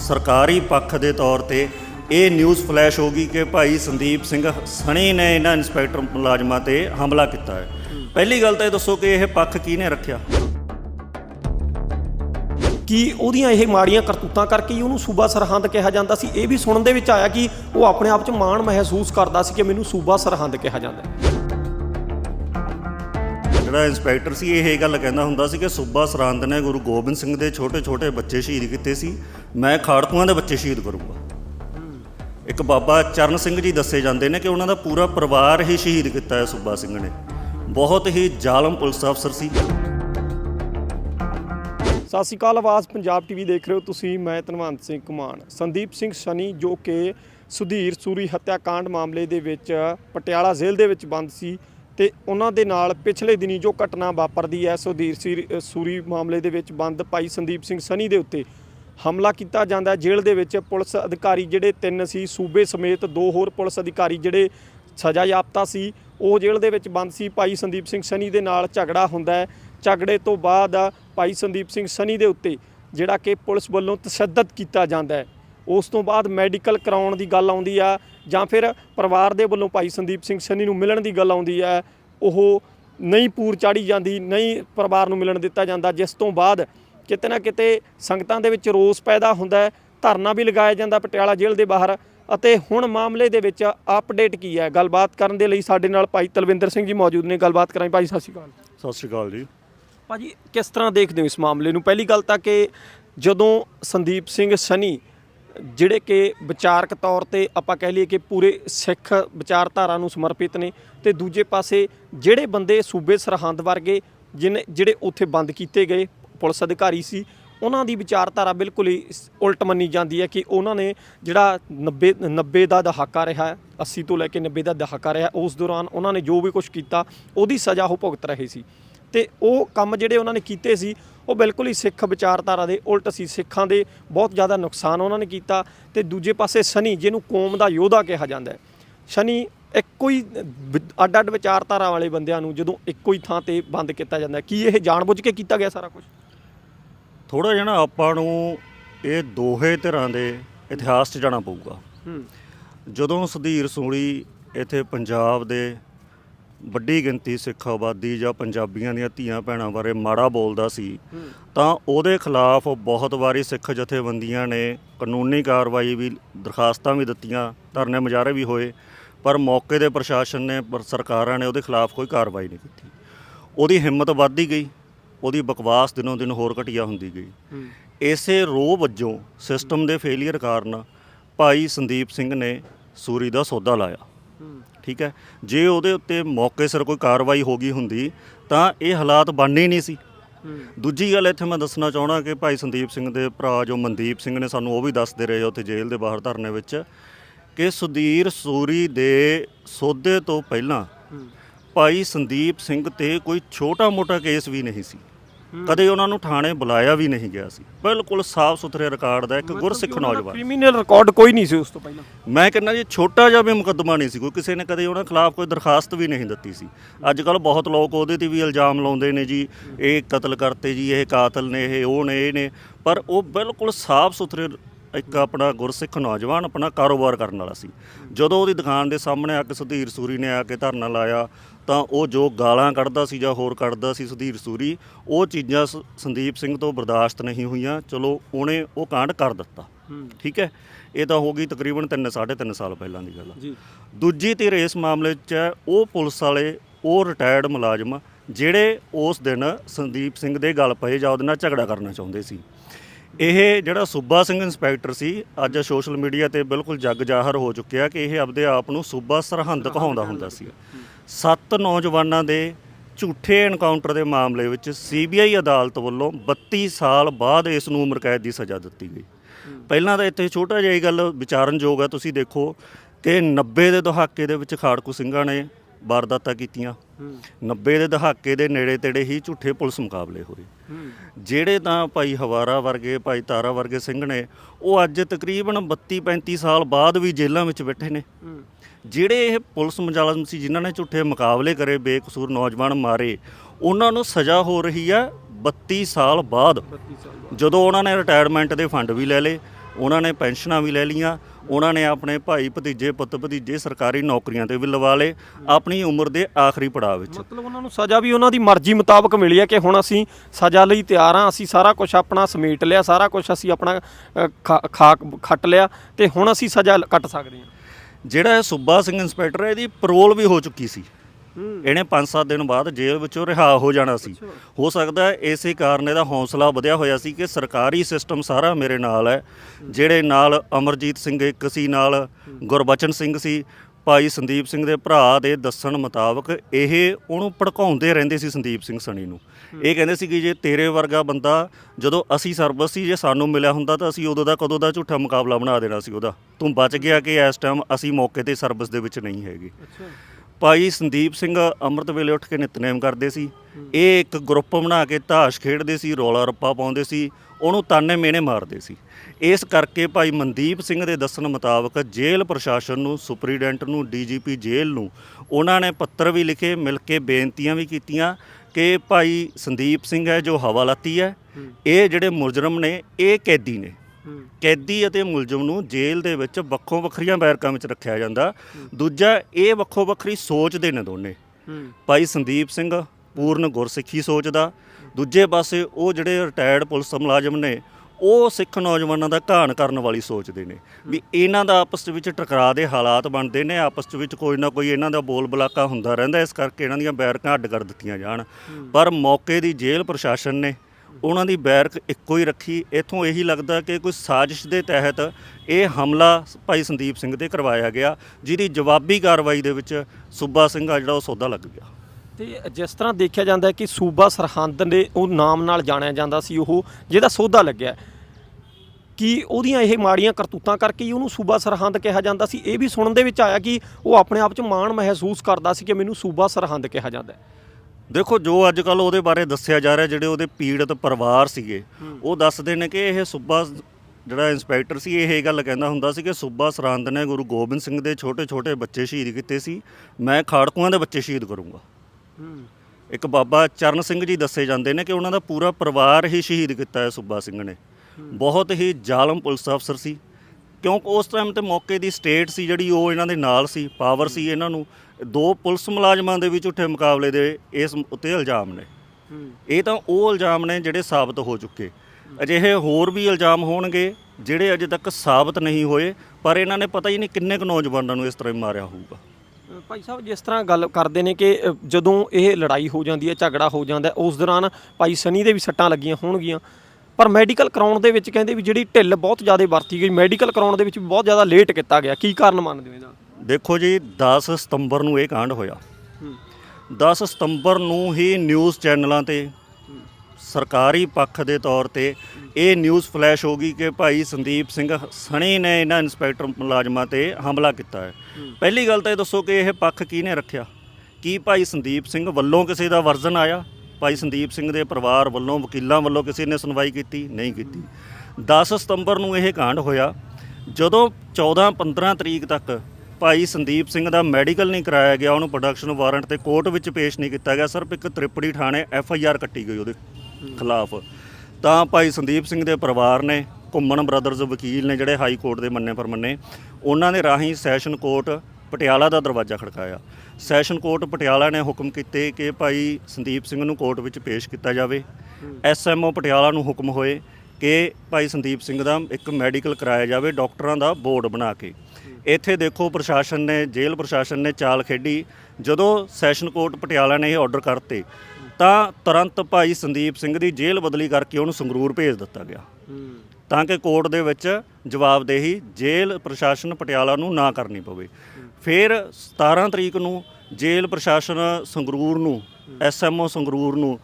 ਸਰਕਾਰੀ ਪੱਖ ਦੇ ਤੌਰ ਤੇ ਇਹ ਨਿਊਜ਼ ਫਲੈਸ਼ ਹੋ ਗਈ ਕਿ ਭਾਈ ਸੰਦੀਪ ਸਿੰਘ ਸਣੀ ਨੇ ਇਹਨਾਂ ਇੰਸਪੈਕਟਰ ਮੁਲਾਜ਼ਮਾਂ ਤੇ ਹਮਲਾ ਕੀਤਾ ਹੈ। ਪਹਿਲੀ ਗੱਲ ਤਾਂ ਇਹ ਦੱਸੋ ਕਿ ਇਹ ਪੱਖ ਕਿਹਨੇ ਰੱਖਿਆ? ਕਿ ਉਹਦੀਆਂ ਇਹ ਮਾੜੀਆਂ ਕਰਤੂਤਾਂ ਕਰਕੇ ਹੀ ਉਹਨੂੰ ਸੂਬਾ ਸਰਹੰਦ ਕਿਹਾ ਜਾਂਦਾ ਸੀ। ਇਹ ਵੀ ਸੁਣਨ ਦੇ ਵਿੱਚ ਆਇਆ ਕਿ ਉਹ ਆਪਣੇ ਆਪ 'ਚ ਮਾਣ ਮਹਿਸੂਸ ਕਰਦਾ ਸੀ ਕਿ ਮੈਨੂੰ ਸੂਬਾ ਸਰਹੰਦ ਕਿਹਾ ਜਾਂਦਾ ਹੈ। ਜਿਹੜਾ ਇੰਸਪੈਕਟਰ ਸੀ, ਇਹ ਇਹ ਗੱਲ ਕਹਿੰਦਾ ਹੁੰਦਾ ਸੀ ਕਿ ਸੂਬਾ ਸਰਹੰਦ ਨੇ ਗੁਰੂ ਗੋਬਿੰਦ ਸਿੰਘ ਦੇ ਛੋਟੇ ਛੋਟੇ ਬੱਚੇ ਸ਼ਹੀਦ ਕੀਤੇ ਸੀ। ਮੈਂ ਖਾੜਕੂਆਂ ਦੇ ਬੱਚੇ ਸ਼ਹੀਦ ਕਰੂੰਗਾ। ਇੱਕ ਬਾਬਾ ਚਰਨ ਸਿੰਘ ਜੀ ਦੱਸੇ ਜਾਂਦੇ ਨੇ ਕਿ ਉਹਨਾਂ ਦਾ ਪੂਰਾ ਪਰਿਵਾਰ ਹੀ ਸ਼ਹੀਦ ਕੀਤਾ ਹੈ ਸੂਬਾ ਸਿੰਘ ਨੇ। ਬਹੁਤ ਹੀ ਜ਼ਾਲਮ ਪੁਲਿਸ ਅਫਸਰ ਸੀ। ਸਤਿ ਸ਼੍ਰੀ ਅਕਾਲ, ਆਵਾਜ਼ ਪੰਜਾਬ ਟੀਵੀ ਦੇਖ ਰਹੇ ਹੋ ਤੁਸੀਂ, ਮੈਂ ਧਨਵੰਤ ਸਿੰਘ ਕੁਮਾਨ। ਸੰਦੀਪ ਸਿੰਘ ਸਨੀ, ਜੋ ਕਿ ਸੁਧੀਰ ਸੂਰੀ ਹੱਤਿਆਕਾਂਡ ਮਾਮਲੇ ਦੇ ਵਿੱਚ ਪਟਿਆਲਾ ਜੇਲ੍ਹ ਦੇ ਵਿੱਚ ਬੰਦ ਸੀ ਤੇ ਉਹਨਾਂ ਦੇ ਨਾਲ ਪਿਛਲੇ ਦਿਨੀ ਜੋ ਘਟਨਾ ਵਾਪਰਦੀ ਹੈ, ਸੁਧੀਰ ਸੀਰ- ਸੂਰੀ ਮਾਮਲੇ ਦੇ ਵਿੱਚ ਬੰਦ ਭਾਈ ਸੰਦੀਪ ਸਿੰਘ ਸਨੀ ਦੇ ਉੱਤੇ ਹਮਲਾ ਕੀਤਾ ਜਾਂਦਾ ਜੇਲ੍ਹ ਦੇ ਵਿੱਚ ਪੁਲਿਸ ਅਧਿਕਾਰੀ ਜਿਹੜੇ ਤਿੰਨ ਸੀ, ਸੂਬੇ ਸਮੇਤ ਦੋ ਹੋਰ ਪੁਲਿਸ ਅਧਿਕਾਰੀ ਜਿਹੜੇ ਸਜ਼ਾ ਯਾਫਤਾ ਸੀ, ਉਹ ਜੇਲ੍ਹ ਦੇ ਵਿੱਚ ਬੰਦ ਸੀ। ਭਾਈ ਸੰਦੀਪ ਸਿੰਘ ਸਨੀ ਦੇ ਨਾਲ ਝਗੜਾ ਹੁੰਦਾ ਹੈ। ਝਗੜੇ ਤੋਂ ਬਾਅਦ ਭਾਈ ਸੰਦੀਪ ਸਿੰਘ ਸਨੀ ਦੇ ਉੱਤੇ, ਜਿਹੜਾ ਕਿ ਪੁਲਿਸ ਵੱਲੋਂ ਤਸ਼ੱਦਦ ਕੀਤਾ ਜਾਂਦਾ ਹੈ। ਉਸ ਤੋਂ ਬਾਅਦ ਮੈਡੀਕਲ ਕਰਾਉਣ ਦੀ ਗੱਲ ਆਉਂਦੀ ਆ, ਜਾਂ ਫਿਰ ਪਰਿਵਾਰ ਦੇ ਵੱਲੋਂ ਭਾਈ ਸੰਦੀਪ ਸਿੰਘ ਸਨੀ ਨੂੰ ਮਿਲਣ ਦੀ ਗੱਲ ਆਉਂਦੀ ਹੈ ਉਹ ਨਹੀਂ ਪੂਰ ਚਾੜੀ ਜਾਂਦੀ, ਨਹੀਂ ਪਰਿਵਾਰ ਨੂੰ ਮਿਲਣ ਦਿੱਤਾ ਜਾਂਦਾ। ਜਿਸ ਤੋਂ ਬਾਅਦ ਕਿਤੇ ਨਾ ਕਿਤੇ ਸੰਗਤਾਂ ਦੇ ਵਿੱਚ ਰੋਸ ਪੈਦਾ ਹੁੰਦਾ ਹੈ, ਧਰਨਾ ਵੀ ਲਗਾਇਆ ਜਾਂਦਾ ਪਟਿਆਲਾ ਜੇਲ੍ਹ ਦੇ ਬਾਹਰ, ਅਤੇ ਹੁਣ ਮਾਮਲੇ ਦੇ ਵਿੱਚ ਅਪਡੇਟ ਕੀ ਹੈ? ਗੱਲਬਾਤ ਕਰਨ ਦੇ ਲਈ ਸਾਡੇ ਨਾਲ ਭਾਈ ਤਲਵਿੰਦਰ ਸਿੰਘ ਜੀ ਮੌਜੂਦ ਨੇ। ਗੱਲਬਾਤ ਕਰਾਂ ਭਾਈ, ਸਤਿ ਸ਼੍ਰੀ ਅਕਾਲ। ਸਤਿ ਸ਼੍ਰੀ ਅਕਾਲ ਜੀ। ਭਾਜੀ ਕਿਸ ਤਰ੍ਹਾਂ ਦੇਖਦੇ ਹੋ ਇਸ ਮਾਮਲੇ ਨੂੰ? ਪਹਿਲੀ ਗੱਲ ਤਾਂ ਕਿ ਜਦੋਂ ਸੰਦੀਪ ਸਿੰਘ ਸਨੀ ਜਿਹੜੇ ਕਿ ਵਿਚਾਰਕ ਤੌਰ ਤੇ ਆਪਾਂ ਕਹਿ ਲਈਏ ਕਿ ਪੂਰੇ ਸਿੱਖ ਵਿਚਾਰਧਾਰਾ ਨੂੰ ਸਮਰਪਿਤ ਨੇ ਤੇ ਦੂਜੇ ਪਾਸੇ ਜਿਹੜੇ ਬੰਦੇ ਸੂਬੇ ਸਰਹੰਦ ਵਰਗੇ ਜਿਹਨੇ ਜਿਹੜੇ ਉੱਥੇ ਬੰਦ ਕੀਤੇ ਗਏ ਪੁਲਿਸ ਅਧਿਕਾਰੀ ਸੀ ਉਹਨਾਂ ਦੀ ਵਿਚਾਰਧਾਰਾ ਬਿਲਕੁਲ ਹੀ ਉਲਟ ਮੰਨੀ ਜਾਂਦੀ ਹੈ ਕਿ ਉਹਨਾਂ ਨੇ ਜਿਹੜਾ 90 90 ਦਾ ਦਹਾਕਾ ਰਿਹਾ ਹੈ, 80 ਤੋਂ ਲੈ ਕੇ 90 ਦਾ ਦਹਾਕਾ ਰਿਹਾ ਉਸ ਦੌਰਾਨ ਉਹਨਾਂ ਨੇ ਜੋ ਵੀ ਕੁਝ ਕੀਤਾ ਉਹਦੀ ਸਜ਼ਾ ਉਹ ਭੁਗਤ ਰਹੇ ਸੀ। ਤੇ ਉਹ ਕੰਮ ਜਿਹੜੇ ਉਹਨਾਂ ਨੇ ਕੀਤੇ ਸੀ ਉਹ ਬਿਲਕੁਲ ਹੀ ਸਿੱਖ ਵਿਚਾਰਧਾਰਾ ਦੇ ਉਲਟ ਸੀ। ਸਿੱਖਾਂ ਦੇ ਬਹੁਤ ਜ਼ਿਆਦਾ ਨੁਕਸਾਨ ਉਹਨਾਂ ਨੇ ਕੀਤਾ ਤੇ ਦੂਜੇ ਪਾਸੇ ਸਨੀ ਜਿਹਨੂੰ ਕੌਮ ਦਾ ਯੋਧਾ ਕਿਹਾ ਜਾਂਦਾ ਹੈ। ਸਨੀ ਇੱਕੋ ਹੀ ਵਿ- ਅੱਡ ਅੱਡ ਵਿਚਾਰਧਾਰਾ ਵਾਲੇ ਬੰਦਿਆਂ ਨੂੰ ਜਦੋਂ ਇੱਕੋ ਹੀ ਥਾਂ ਤੇ ਬੰਦ ਕੀਤਾ ਜਾਂਦਾ ਕੀ ਇਹ ਜਾਣਬੁੱਝ ਕੇ ਕੀਤਾ ਗਿਆ ਸਾਰਾ ਕੁਝ ਥੋੜਾ ਜਿਹਾ ਨਾ ਆਪਾਂ ਨੂੰ ਇਹ ਦੋਹੇ ਧਿਰਾਂ ਦੇ ਇਤਿਹਾਸ 'ਚ ਜਾਣਾ ਪਊਗਾ। ਹੂੰ। ਜਦੋਂ ਸੁਧੀਰ ਸੂਰੀ ਇੱਥੇ ਪੰਜਾਬ ਦੇ ਵੱਡੀ ਗਿਣਤੀ ਸਿੱਖ ਆਬਾਦੀ ਜਾਂ ਪੰਜਾਬੀਆਂ ਦੀਆਂ ਧੀਆਂ ਭੈਣਾਂ ਬਾਰੇ ਮਾੜਾ ਬੋਲਦਾ ਸੀ ਤਾਂ ਉਹਦੇ ਖਿਲਾਫ ਬਹੁਤ ਵਾਰੀ ਸਿੱਖ ਜਥੇਬੰਦੀਆਂ ਨੇ ਕਾਨੂੰਨੀ ਕਾਰਵਾਈ ਵੀ ਦਰਖਾਸਤਾਂ ਵੀ ਦਿੱਤੀਆਂ ਧਰਨੇ ਮੁਜ਼ਾਹਰੇ ਵੀ ਹੋਏ ਪਰ ਮੌਕੇ ਦੇ ਪ੍ਰਸ਼ਾਸਨ ਨੇ ਪਰ ਸਰਕਾਰਾਂ ਨੇ ਉਹਦੇ ਖਿਲਾਫ ਕੋਈ ਕਾਰਵਾਈ ਨਹੀਂ ਕੀਤੀ। ਉਹਦੀ ਹਿੰਮਤ ਵੱਧਦੀ ਗਈ ਉਹਦੀ ਬਕਵਾਸ ਦਿਨੋਂ ਦਿਨ ਹੋਰ ਘਟੀਆ ਹੁੰਦੀ ਗਈ। ਇਸੇ ਰੋਹ ਵਜੋਂ ਸਿਸਟਮ ਦੇ ਫੇਲਿਅਰ ਕਾਰਨ ਭਾਈ ਸੰਦੀਪ ਸਿੰਘ ਨੇ ਸੂਰੀ ਦਾ ਸੌਦਾ ਲਾਇਆ। ਠੀਕ ਹੈ? ਜੇ ਉਹਦੇ ਉੱਤੇ ਮੌਕੇ ਸਿਰ ਕੋਈ ਕਾਰਵਾਈ ਹੋ ਗਈ ਹੁੰਦੀ ਤਾਂ ਇਹ ਹਾਲਾਤ ਬਣਨੇ ਹੀ ਨਹੀਂ ਸੀ। ਦੂਜੀ ਗੱਲ ਇੱਥੇ ਮੈਂ ਦੱਸਣਾ ਚਾਹਣਾ ਕਿ ਭਾਈ ਸੰਦੀਪ ਸਿੰਘ ਦੇ ਭਰਾ ਜੋ ਮਨਦੀਪ ਸਿੰਘ ਨੇ ਸਾਨੂੰ ਉਹ ਵੀ ਦੱਸਦੇ ਰਹੇ ਉੱਥੇ ਜੇਲ੍ਹ ਦੇ ਬਾਹਰ ਧਰਨੇ ਵਿੱਚ ਕਿ ਸੁਧੀਰ ਸੂਰੀ ਦੇ ਸੌਦੇ ਤੋਂ ਪਹਿਲਾਂ ਭਾਈ ਸੰਦੀਪ ਸਿੰਘ ਤੇ ਕੋਈ ਛੋਟਾ-ਮੋਟਾ ਕੇਸ ਵੀ ਨਹੀਂ ਸੀ। ਕਦੇ ਉਹਨਾਂ ਨੂੰ ਥਾਣੇ ਬੁਲਾਇਆ ਵੀ ਨਹੀਂ ਗਿਆ ਸੀ। ਬਿਲਕੁਲ ਸਾਫ਼ ਸੁਥਰੇ ਰਿਕਾਰਡ ਦਾ ਇੱਕ ਗੁਰਸਿੱਖ ਨੌਜਵਾਨ ਕ੍ਰਿਮੀਨਲ ਰਿਕਾਰਡ ਕੋਈ ਨਹੀਂ ਸੀ ਉਸ ਤੋਂ ਪਹਿਲਾਂ। ਮੈਂ ਕਹਿੰਦਾ ਜੀ ਛੋਟਾ ਜਿਹਾ ਵੀ ਮੁਕੱਦਮਾ ਨਹੀਂ ਸੀ ਕੋਈ ਕਿਸੇ ਨੇ ਕਦੇ ਉਹਨਾਂ ਖਿਲਾਫ ਕੋਈ ਦਰਖਾਸਤ ਵੀ ਨਹੀਂ ਦਿੱਤੀ ਸੀ। ਅੱਜ ਕੱਲ ਬਹੁਤ ਲੋਕ ਉਹਦੇ ਤੇ ਵੀ ਇਲਜ਼ਾਮ ਲਾਉਂਦੇ ਨੇ ਜੀ ਇਹ ਕਤਲ ਕਰਤੇ ਜੀ ਇਹ ਕਾਤਲ ਨੇ ਇਹ ਉਹ ਨੇ ਇਹ ਨੇ। ਪਰ ਉਹ ਬਿਲਕੁਲ ਸਾਫ਼ ਸੁਥਰੇ ਇੱਕ ਆਪਣਾ ਗੁਰਸਿੱਖ ਨੌਜਵਾਨ ਆਪਣਾ ਕਾਰੋਬਾਰ ਕਰਨ ਵਾਲਾ ਸੀ। ਜਦੋਂ ਉਹਦੀ ਦੁਕਾਨ ਦੇ ਸਾਹਮਣੇ ਆ ਕੇ ਸੁਧੀਰ ਸੂਰੀ ਨੇ ਆ ਕੇ ਧਰਨਾ ਲਾਇਆ ਤਾਂ ਉਹ ਜੋ ਗਾਲਾਂ ਕੱਢਦਾ ਸੀ ਜਾਂ ਹੋਰ ਕੱਢਦਾ ਸੀ ਸੁਧੀਰ ਸੂਰੀ ਉਹ ਚੀਜ਼ਾਂ ਸ- ਸੰਦੀਪ ਸਿੰਘ ਤੋਂ ਬਰਦਾਸ਼ਤ ਨਹੀਂ ਹੋਈਆਂ। ਚਲੋ ਉਹਨੇ ਉਹ ਕਾਂਡ ਕਰ ਦਿੱਤਾ। ਠੀਕ ਹੈ? ਇਹ ਤਾਂ ਹੋ ਗਈ ਤਕਰੀਬਨ 3 3.5 ਸਾਲ ਪਹਿਲਾਂ ਦੀ ਗੱਲ ਜੀ। ਦੂਜੀ ਧਿਰ ਇਸ ਮਾਮਲੇ 'ਚ ਹੈ ਉਹ ਪੁਲਿਸ ਵਾਲੇ ਉਹ ਰਿਟਾਇਰਡ ਮੁਲਾਜ਼ਮ ਜਿਹੜੇ ਉਸ ਦਿਨ ਸੰਦੀਪ ਸਿੰਘ ਦੇ ਗਲ ਪਏ ਜਾਂ ਉਹਦੇ ਨਾਲ ਝਗੜਾ ਕਰਨਾ ਚਾਹੁੰਦੇ ਸੀ। ਇਹ ਜਿਹੜਾ ਸੂਬਾ ਸਿੰਘ ਇੰਸਪੈਕਟਰ ਸੀ ਅੱਜ ਸੋਸ਼ਲ ਮੀਡੀਆ ਤੇ ਬਿਲਕੁਲ ਜੱਗ ਜ਼ਾਹਰ ਹੋ ਚੁੱਕਿਆ ਕਿ ਇਹ ਆਪਦੇ ਆਪ ਨੂੰ ਸੂਬਾ ਸਰਹੰਦ ਕਹਾਉਂਦਾ ਹੁੰਦਾ ਸੀ। ਸੱਤ ਨੌਜਵਾਨਾਂ ਦੇ ਝੂਠੇ ਐਨਕਾਊਂਟਰ ਦੇ ਮਾਮਲੇ ਵਿੱਚ ਸੀਬੀਆਈ ਅਦਾਲਤ ਵੱਲੋਂ 32 ਸਾਲ ਬਾਅਦ ਇਸ ਨੂੰ ਉਮਰ ਕੈਦ ਦੀ ਸਜ਼ਾ ਦਿੱਤੀ ਗਈ। ਪਹਿਲਾਂ ਤਾਂ ਇੱਥੇ ਛੋਟਾ ਜਿਹਾ ਗੱਲ ਵਿਚਾਰਨਯੋਗ ਹੈ ਤੁਸੀਂ ਦੇਖੋ ਕਿ 90 ਦੇ ਦਹਾਕੇ ਦੇ ਵਿੱਚ ਖਾੜਕੂ ਸਿੰਘਾਂ ਨੇ ਵਾਰਦਾਤਾਂ ਕੀਤੀਆਂ। 90 ਦੇ ਦਹਾਕੇ ਦੇ ਨੇੜੇ ਤੇੜੇ ਹੀ ਝੂਠੇ ਪੁਲਿਸ ਮੁਕਾਬਲੇ ਹੋਏ। ਜਿਹੜੇ ਤਾਂ ਭਾਈ ਹਵਾਰਾ ਵਰਗੇ, ਭਾਈ ਤਾਰਾ ਵਰਗੇ ਸਿੰਘ ਨੇ, ਉਹ ਅੱਜ ਤਕਰੀਬਨ 32 35 ਸਾਲ ਬਾਅਦ ਵੀ ਜੇਲ੍ਹਾਂ ਵਿੱਚ ਬੈਠੇ ਨੇ। ਜਿਹੜੇ ਇਹ ਪੁਲਿਸ ਮੁਲਾਜ਼ਮ ਸੀ ਜਿਨ੍ਹਾਂ ਨੇ ਝੂਠੇ ਮੁਕਾਬਲੇ ਕਰੇ ਬੇਕਸੂਰ ਨੌਜਵਾਨ ਮਾਰੇ ਉਹਨਾਂ ਨੂੰ ਸਜ਼ਾ ਹੋ ਰਹੀ ਹੈ 32 ਸਾਲ ਬਾਅਦ। ਜਦੋਂ ਉਹਨਾਂ ਨੇ ਰਿਟਾਇਰਮੈਂਟ ਦੇ ਫੰਡ ਵੀ ਲੈ ਲਏ ਉਹਨਾਂ ਨੇ ਪੈਨਸ਼ਨਾਂ ਵੀ ਲੈ ਲੀਆਂ ਉਹਨਾਂ ਨੇ ਆਪਣੇ ਭਾਈ ਭਤੀਜੇ ਪੁੱਤ ਭਤੀਜੇ ਸਰਕਾਰੀ ਨੌਕਰੀਆਂ ਤੇ ਵੀ ਲਵਾ ਲਏ ਆਪਣੀ ਉਮਰ ਦੇ ਆਖਰੀ ਪੜਾਅ ਵਿੱਚ। ਮਤਲਬ ਉਹਨਾਂ ਨੂੰ ਸਜ਼ਾ ਵੀ ਉਹਨਾਂ ਦੀ ਮਰਜ਼ੀ ਮੁਤਾਬਕ ਮਿਲੀ ਹੈ ਕਿ ਹੁਣ ਅਸੀਂ ਸਜ਼ਾ ਲਈ ਤਿਆਰ ਹਾਂ ਅਸੀਂ ਸਾਰਾ ਕੁਝ ਆਪਣਾ ਸਮੇਟ ਲਿਆ ਸਾਰਾ ਕੁਝ ਅਸੀਂ ਆਪਣਾ ਖਾ ਖੱਟ ਲਿਆ ਤੇ ਹੁਣ ਅਸੀਂ ਸਜ਼ਾ ਕੱਟ ਸਕਦੇ ਹਾਂ। ਜਿਹੜਾ ਇਹ ਸੁੱਬਾ ਸਿੰਘ ਇੰਸਪੈਕਟਰ ਹੈ ਇਹਦੀ ਪਰੋਲ ਵੀ ਹੋ ਚੁੱਕੀ ਸੀ। ਇਹਨੇ 5-7 ਦਿਨ ਬਾਅਦ ਜੇਲ੍ਹ ਵਿੱਚੋਂ ਰਿਹਾ ਹੋ ਜਾਣਾ ਸੀ। ਹੋ ਸਕਦਾ ਹੈ ਇਸੇ ਕਾਰਨ ਇਹਦਾ ਹੌਸਲਾ ਵਧਿਆ ਹੋਇਆ ਸੀ ਕਿ ਸਰਕਾਰੀ ਸਿਸਟਮ ਸਾਰਾ ਮੇਰੇ ਨਾਲ ਹੈ ਜਿਹੜੇ ਨਾਲ ਅਮਰਜੀਤ ਸਿੰਘ ਇੱਕ ਸੀ ਨਾਲ ਗੁਰਬਚਨ ਸਿੰਘ ਸੀ ਭਾਈ ਸੰਦੀਪ ਸਿੰਘ ਦੇ ਭਰਾ ਦੇ ਦੱਸਣ ਮੁਤਾਬਕ ਇਹ ਉਹਨੂੰ ਭੜਕਾਉਂਦੇ ਰਹਿੰਦੇ ਸੀ ਸੰਦੀਪ ਸਿੰਘ ਸਣੀ ਨੂੰ। ਇਹ ਕਹਿੰਦੇ ਸੀ ਕਿ ਜੇ ਤੇਰੇ ਵਰਗਾ ਬੰਦਾ ਜਦੋਂ ਅਸੀਂ ਸਰਵਿਸ ਸੀ ਜੇ ਸਾਨੂੰ ਮਿਲਿਆ ਹੁੰਦਾ ਤਾਂ ਅਸੀਂ ਉਦੋਂ ਦਾ ਕਦੋਂ ਦਾ ਝੂਠਾ ਮੁਕਾਬਲਾ ਬਣਾ ਦੇਣਾ ਸੀ ਉਹਦਾ। ਤੂੰ ਬਚ ਗਿਆ ਕਿ ਇਸ ਟਾਈਮ ਅਸੀਂ ਮੌਕੇ ਤੇ ਸਰਵਿਸ ਦੇ ਵਿੱਚ ਨਹੀਂ ਹੈਗੇ। ਭਾਈ ਸੰਦੀਪ ਸਿੰਘ ਅੰਮ੍ਰਿਤ ਵੇਲੇ ਉੱਠ ਕੇ ਨਿਤਨੇਮ ਕਰਦੇ ਸੀ। ਇਹ ਇੱਕ ਗਰੁੱਪ ਬਣਾ ਕੇ ਤਾਸ਼ ਖੇਡਦੇ ਸੀ ਰੌਲਾ ਰੱਪਾ ਪਾਉਂਦੇ ਸੀ। ਉਹਨੂੰ ਤਾਨੇ ਮੇਨੇ ਮਾਰਦੇ ਸੀ। ਇਸ ਕਰਕੇ ਭਾਈ ਮਨਦੀਪ ਸਿੰਘ ਦੇ ਦੱਸਣ ਮੁਤਾਬਕ ਜੇਲ੍ਹ ਪ੍ਰਸ਼ਾਸਨ ਨੂੰ ਸੁਪਰੀਡੈਂਟ ਨੂੰ ਡੀਜੀਪੀ ਜੇਲ੍ਹ ਨੂੰ ਉਹਨਾਂ ਨੇ ਪੱਤਰ ਵੀ ਲਿਖੇ ਮਿਲ ਕੇ ਬੇਨਤੀਆਂ ਵੀ ਕੀਤੀਆਂ ਕਿ ਭਾਈ ਸੰਦੀਪ ਸਿੰਘ ਹੈ ਜੋ ਹਵਾਲਾਤੀ ਹੈ ਇਹ ਜਿਹੜੇ ਮੁਲਜ਼ਮ ਨੇ ਇਹ ਕੈਦੀ ਨੇ। ਕੈਦੀ ਅਤੇ ਮੁਲਜ਼ਮ ਨੂੰ ਜੇਲ੍ਹ ਦੇ ਵਿੱਚ ਵੱਖੋ ਵੱਖਰੀਆਂ ਬੈਰਕਾਂ ਵਿੱਚ ਰੱਖਿਆ ਜਾਂਦਾ। ਦੂਜਾ ਇਹ ਵੱਖੋ ਵੱਖਰੀ ਸੋਚਦੇ ਨੇ ਦੋਨੇ। ਭਾਈ ਸੰਦੀਪ ਸਿੰਘ ਪੂਰਨ ਗੁਰਸਿੱਖੀ ਸੋਚਦਾ। ਦੂਜੇ ਪਾਸੇ ਉਹ ਜਿਹੜੇ ਰਿਟਾਇਰਡ ਪੁਲਿਸ ਮੁਲਾਜ਼ਮ ਨੇ, ਉਹ ਸਿੱਖ ਨੌਜਵਾਨਾਂ ਦਾ ਘਾਣ ਕਰਨ ਵਾਲੀ ਸੋਚਦੇ ਨੇ। ਵੀ ਇਹਨਾਂ ਦਾ ਆਪਸ ਵਿੱਚ ਟਕਰਾਅ ਦੇ ਹਾਲਾਤ ਬਣਦੇ ਨੇ, ਆਪਸ ਦੇ ਵਿੱਚ ਕੋਈ ਨਾ ਕੋਈ ਇਹਨਾਂ ਦਾ ਬੋਲ ਬਲਾਕਾ ਹੁੰਦਾ ਰਹਿੰਦਾ, ਇਸ ਕਰਕੇ ਇਹਨਾਂ ਦੀਆਂ ਬੈਰਕਾਂ ਅੱਡ ਕਰ ਦਿੱਤੀਆਂ ਜਾਣ। ਪਰ ਮੌਕੇ ਦੀ ਜੇਲ੍ਹ ਪ੍ਰਸ਼ਾਸਨ ਨੇ ਉਹਨਾਂ ਦੀ ਬੈਰਕ ਇੱਕੋ ਹੀ ਰੱਖੀ। ਇਥੋਂ ਇਹੀ ਲੱਗਦਾ ਕਿ ਕੋਈ ਸਾਜ਼ਿਸ਼ ਦੇ ਤਹਿਤ ਇਹ ਹਮਲਾ ਭਾਈ ਸੰਦੀਪ ਸਿੰਘ ਤੇ ਕਰਵਾਇਆ ਗਿਆ, ਜਿਹਦੀ ਜਵਾਬੀ ਕਾਰਵਾਈ ਦੇ ਵਿੱਚ ਸੁੱਬਾ ਸਿੰਘ ਆ ਜਿਹੜਾ ਉਹ ਸੌਦਾ ਲੱਗ ਗਿਆ। ਤੇ ਜਿਸ ਤਰ੍ਹਾਂ ਦੇਖਿਆ ਜਾਂਦਾ ਹੈ ਕਿ ਸੂਬਾ ਸਰਹੰਦ ਨੇ ਉਹ ਨਾਮ ਨਾਲ ਜਾਣਿਆ ਜਾਂਦਾ ਸੀ ਉਹ ਜਿਹਦਾ ਸੌਦਾ ਲੱਗਿਆ ਕਿ ਉਹਦੀਆਂ ਇਹ ਮਾੜੀਆਂ ਕਰਤੂਤਾਂ ਕਰਕੇ ਹੀ ਉਹਨੂੰ ਸੂਬਾ ਸਰਹੰਦ ਕਿਹਾ ਜਾਂਦਾ ਸੀ। ਇਹ ਵੀ ਸੁਣਨ ਦੇ ਵਿੱਚ ਆਇਆ ਕਿ ਉਹ ਆਪਣੇ ਆਪ 'ਚ ਮਾਣ ਮਹਿਸੂਸ ਕਰਦਾ ਸੀ ਕਿ ਮੈਨੂੰ ਸੂਬਾ ਸਰਹੰਦ ਕਿਹਾ ਜਾਂਦਾ ਹੈ। ਦੇਖੋ ਜੋ ਅੱਜ ਕੱਲ ਉਹਦੇ ਬਾਰੇ ਦੱਸਿਆ ਜਾ ਰਿਹਾ ਜਿਹੜੇ ਉਹਦੇ ਪੀੜਤ ਪਰਿਵਾਰ ਸੀਗੇ ਉਹ ਦੱਸਦੇ ਨੇ ਕਿ ਇਹ ਸੁੱਬਾ ਜਿਹੜਾ ਇੰਸਪੈਕਟਰ ਸੀ ਇਹ ਇਹ ਗੱਲ ਕਹਿੰਦਾ ਹੁੰਦਾ ਸੀ ਕਿ ਸੁੱਬਾ ਸਰਹੰਦ ਨੇ ਗੁਰੂ ਗੋਬਿੰਦ ਸਿੰਘ ਦੇ ਛੋਟੇ ਛੋਟੇ ਬੱਚੇ ਸ਼ਹੀਦ ਕੀਤੇ ਸੀ। ਮੈਂ ਖਾੜਕੂਆਂ ਦੇ ਬੱਚੇ ਸ਼ਹੀਦ ਕਰੂੰਗਾ। ਇੱਕ ਬਾਬਾ ਚਰਨ ਸਿੰਘ ਜੀ ਦੱਸੇ ਜਾਂਦੇ ਨੇ ਕਿ ਉਹਨਾਂ ਦਾ ਪੂਰਾ ਪਰਿਵਾਰ ਹੀ ਸ਼ਹੀਦ ਕੀਤਾ ਹੈ ਸੁੱਬਾ ਸਿੰਘ ਨੇ। ਬਹੁਤ ਹੀ ਜ਼ਾਲਮ ਪੁਲਿਸ ਅਫਸਰ ਸੀ। ਕਿਉਂਕਿ ਉਸ ਟਾਈਮ ਤੇ ਮੌਕੇ ਦੀ ਸਟੇਟ ਸੀ ਜਿਹੜੀ ਉਹ ਇਹਨਾਂ ਦੇ ਨਾਲ ਸੀ ਪਾਵਰ ਸੀ ਇਹਨਾਂ ਨੂੰ। ਦੋ ਪੁਲਿਸ ਮੁਲਾਜ਼ਮਾਂ ਦੇ ਵੀ ਝੂਠੇ ਮੁਕਾਬਲੇ ਦੇ ਇਸ ਉੱਤੇ ਇਲਜ਼ਾਮ ਨੇ। ਇਹ ਤਾਂ ਉਹ ਇਲਜ਼ਾਮ ਨੇ ਜਿਹੜੇ ਸਾਬਤ ਹੋ ਚੁੱਕੇ। ਅਜਿਹੇ ਹੋਰ ਵੀ ਇਲਜ਼ਾਮ ਹੋਣਗੇ ਜਿਹੜੇ ਅਜੇ ਤੱਕ ਸਾਬਤ ਨਹੀਂ ਹੋਏ, ਪਰ ਇਹਨਾਂ ਨੇ ਪਤਾ ਹੀ ਨਹੀਂ ਕਿੰਨੇ ਕੁ ਨੌਜਵਾਨਾਂ ਨੂੰ ਇਸ ਤਰ੍ਹਾਂ ਮਾਰਿਆ ਹੋਊਗਾ। ਭਾਈ ਸਾਹਿਬ ਜਿਸ ਤਰ੍ਹਾਂ ਗੱਲ ਕਰਦੇ ਨੇ ਕਿ ਅ, ਜਦੋਂ ਇਹ ਲੜਾਈ ਹੋ ਜਾਂਦੀ ਹੈ ਝਗੜਾ ਹੋ ਜਾਂਦਾ ਹੈ, ਉਸ ਦੌਰਾਨ ਭਾਈ ਸਨੀ ਦੇ ਵੀ ਸੱਟਾਂ ਲੱਗੀਆਂ ਹੋਣਗੀਆਂ। ਪਰ ਮੈਡੀਕਲ ਕਰਾਉਣ ਦੇ ਵਿੱਚ ਕਹਿੰਦੇ ਵੀ ਜਿਹੜੀ ਢਿੱਲ ਬਹੁਤ ਜ਼ਿਆਦਾ ਵਰਤੀ ਗਈ ਮੈਡੀਕਲ ਕਰਾਉਣ ਦੇ ਵਿੱਚ ਵੀ ਬਹੁਤ ਜ਼ਿਆਦਾ ਲੇਟ ਕੀਤਾ ਗਿਆ। ਕੀ ਕਾਰਨ ਮੰਨਦੇ ਹੋ ਇਹਦਾ? ਦੇਖੋ ਜੀ 10 ਸਤੰਬਰ ਨੂੰ ਇਹ ਕਾਂਡ ਹੋਇਆ। 10 ਸਤੰਬਰ ਨੂੰ ਹੀ ਨਿਊਜ਼ ਚੈਨਲਾਂ ਤੇ ਸਰਕਾਰੀ ਪੱਖ ਦੇ ਤੌਰ ਤੇ ਇਹ ਨਿਊਜ਼ ਫਲੈਸ਼ ਹੋ ਗਈ ਕਿ ਭਾਈ ਸੰਦੀਪ ਸਿੰਘ ਸਣੀ ਨੇ ਇਹਨਾਂ ਇੰਸਪੈਕਟਰ ਮੁਲਾਜ਼ਮਾਂ ਤੇ ਹਮਲਾ ਕੀਤਾ ਹੈ। ਪਹਿਲੀ ਗੱਲ ਤਾਂ ਇਹ ਦੱਸੋ ਕਿ ਇਹ ਪੱਖ ਕਿਹਨੇ ਰੱਖਿਆ? ਕੀ ਭਾਈ ਸੰਦੀਪ ਸਿੰਘ ਵੱਲੋਂ ਕਿਸੇ ਦਾ ਵਰਜ਼ਨ ਆਇਆ? ਭਾਈ ਸੰਦੀਪ ਸਿੰਘ ਦੇ ਪਰਿਵਾਰ ਵੱਲੋਂ, ਵਕੀਲਾਂ ਵੱਲੋਂ ਕਿਸੇ ਨੇ ਸੁਣਵਾਈ ਕੀਤੀ? ਨਹੀਂ ਕੀਤੀ। 10 ਸਤੰਬਰ ਨੂੰ ਇਹ ਕਾਂਡ ਹੋਇਆ। ਜਦੋਂ 14 15 ਤਰੀਕ ਤੱਕ ਭਾਈ ਸੰਦੀਪ ਸਿੰਘ ਦਾ ਮੈਡੀਕਲ ਨਹੀਂ ਕਰਾਇਆ ਗਿਆ, ਉਹਨੂੰ ਪ੍ਰੋਡਕਸ਼ਨ ਵਾਰੰਟ ਤੇ ਕੋਰਟ ਵਿੱਚ ਪੇਸ਼ ਨਹੀਂ ਕੀਤਾ ਗਿਆ, ਸਿਰਫ ਇੱਕ ਤ੍ਰਿਪੜੀ ਥਾਣੇ ਐਫ ਆਈ ਆਰ ਕੱਟੀ ਗਈ ਉਹਦੇ। ਖਿਲਾਫ। ਤਾਂ ਭਾਈ ਸੰਦੀਪ ਸਿੰਘ ਦੇ ਪਰਿਵਾਰ ਨੇ, ਘੁੰਮਣ ਬ੍ਰਦਰਜ਼ ਵਕੀਲ ਨੇ ਜਿਹੜੇ ਹਾਈ ਕੋਰਟ ਦੇ ਮੰਨੇ ਪਰਮੰਨੇ ਉਹਨਾਂ ਦੇ ਰਾਹੀਂ ਸੈਸ਼ਨ ਕੋਰਟ ਪਟਿਆਲਾ ਦਾ ਦਰਵਾਜ਼ਾ ਖੜਕਾਇਆ। ਸੈਸ਼ਨ ਕੋਰਟ ਪਟਿਆਲਾ ਨੇ ਹੁਕਮ ਕੀਤੇ ਕਿ ਭਾਈ ਸੰਦੀਪ ਸਿੰਘ ਨੂੰ ਕੋਰਟ ਵਿੱਚ ਪੇਸ਼ ਕੀਤਾ ਜਾਵੇ। ਐਸਐਮਓ ਪਟਿਆਲਾ ਨੂੰ ਹੁਕਮ ਹੋਏ ਕਿ ਭਾਈ ਸੰਦੀਪ ਸਿੰਘ ਦਾ ਇੱਕ ਮੈਡੀਕਲ ਕਰਾਇਆ ਜਾਵੇ, ਡਾਕਟਰਾਂ ਦਾ ਬੋਰਡ ਬਣਾ ਕੇ। ਇੱਥੇ ਦੇਖੋ ਪ੍ਰਸ਼ਾਸਨ ਨੇ, ਜੇਲ੍ਹ ਪ੍ਰਸ਼ਾਸਨ ਨੇ ਚਾਲ ਖੇਡੀ। ਜਦੋਂ ਸੈਸ਼ਨ ਕੋਰਟ ਪਟਿਆਲਾ ਨੇ ਇਹ ਆਰਡਰ ਕਰਤੇ ਤਾਂ ਤੁਰੰਤ ਭਾਈ ਸੰਦੀਪ ਸਿੰਘ ਦੀ ਜੇਲ੍ਹ ਬਦਲੀ ਕਰਕੇ ਉਹਨੂੰ ਸੰਗਰੂਰ ਭੇਜ ਦਿੱਤਾ ਗਿਆ। ਤਾਂ ਕਿ ਕੋਰਟ ਦੇ ਵਿੱਚ ਜਵਾਬਦੇਹੀ ਜੇਲ੍ਹ ਪ੍ਰਸ਼ਾਸਨ ਪਟਿਆਲਾ ਨੂੰ ਨਾ ਕਰਨੀ ਪਵੇ। ਫਿਰ 17 ਤਰੀਕ ਨੂੰ ਜੇਲ੍ਹ ਪ੍ਰਸ਼ਾਸਨ ਸੰਗਰੂਰ ਨੂੰ ਐਸਐਮਓ ਸੰਗਰੂਰ ਨੂੰ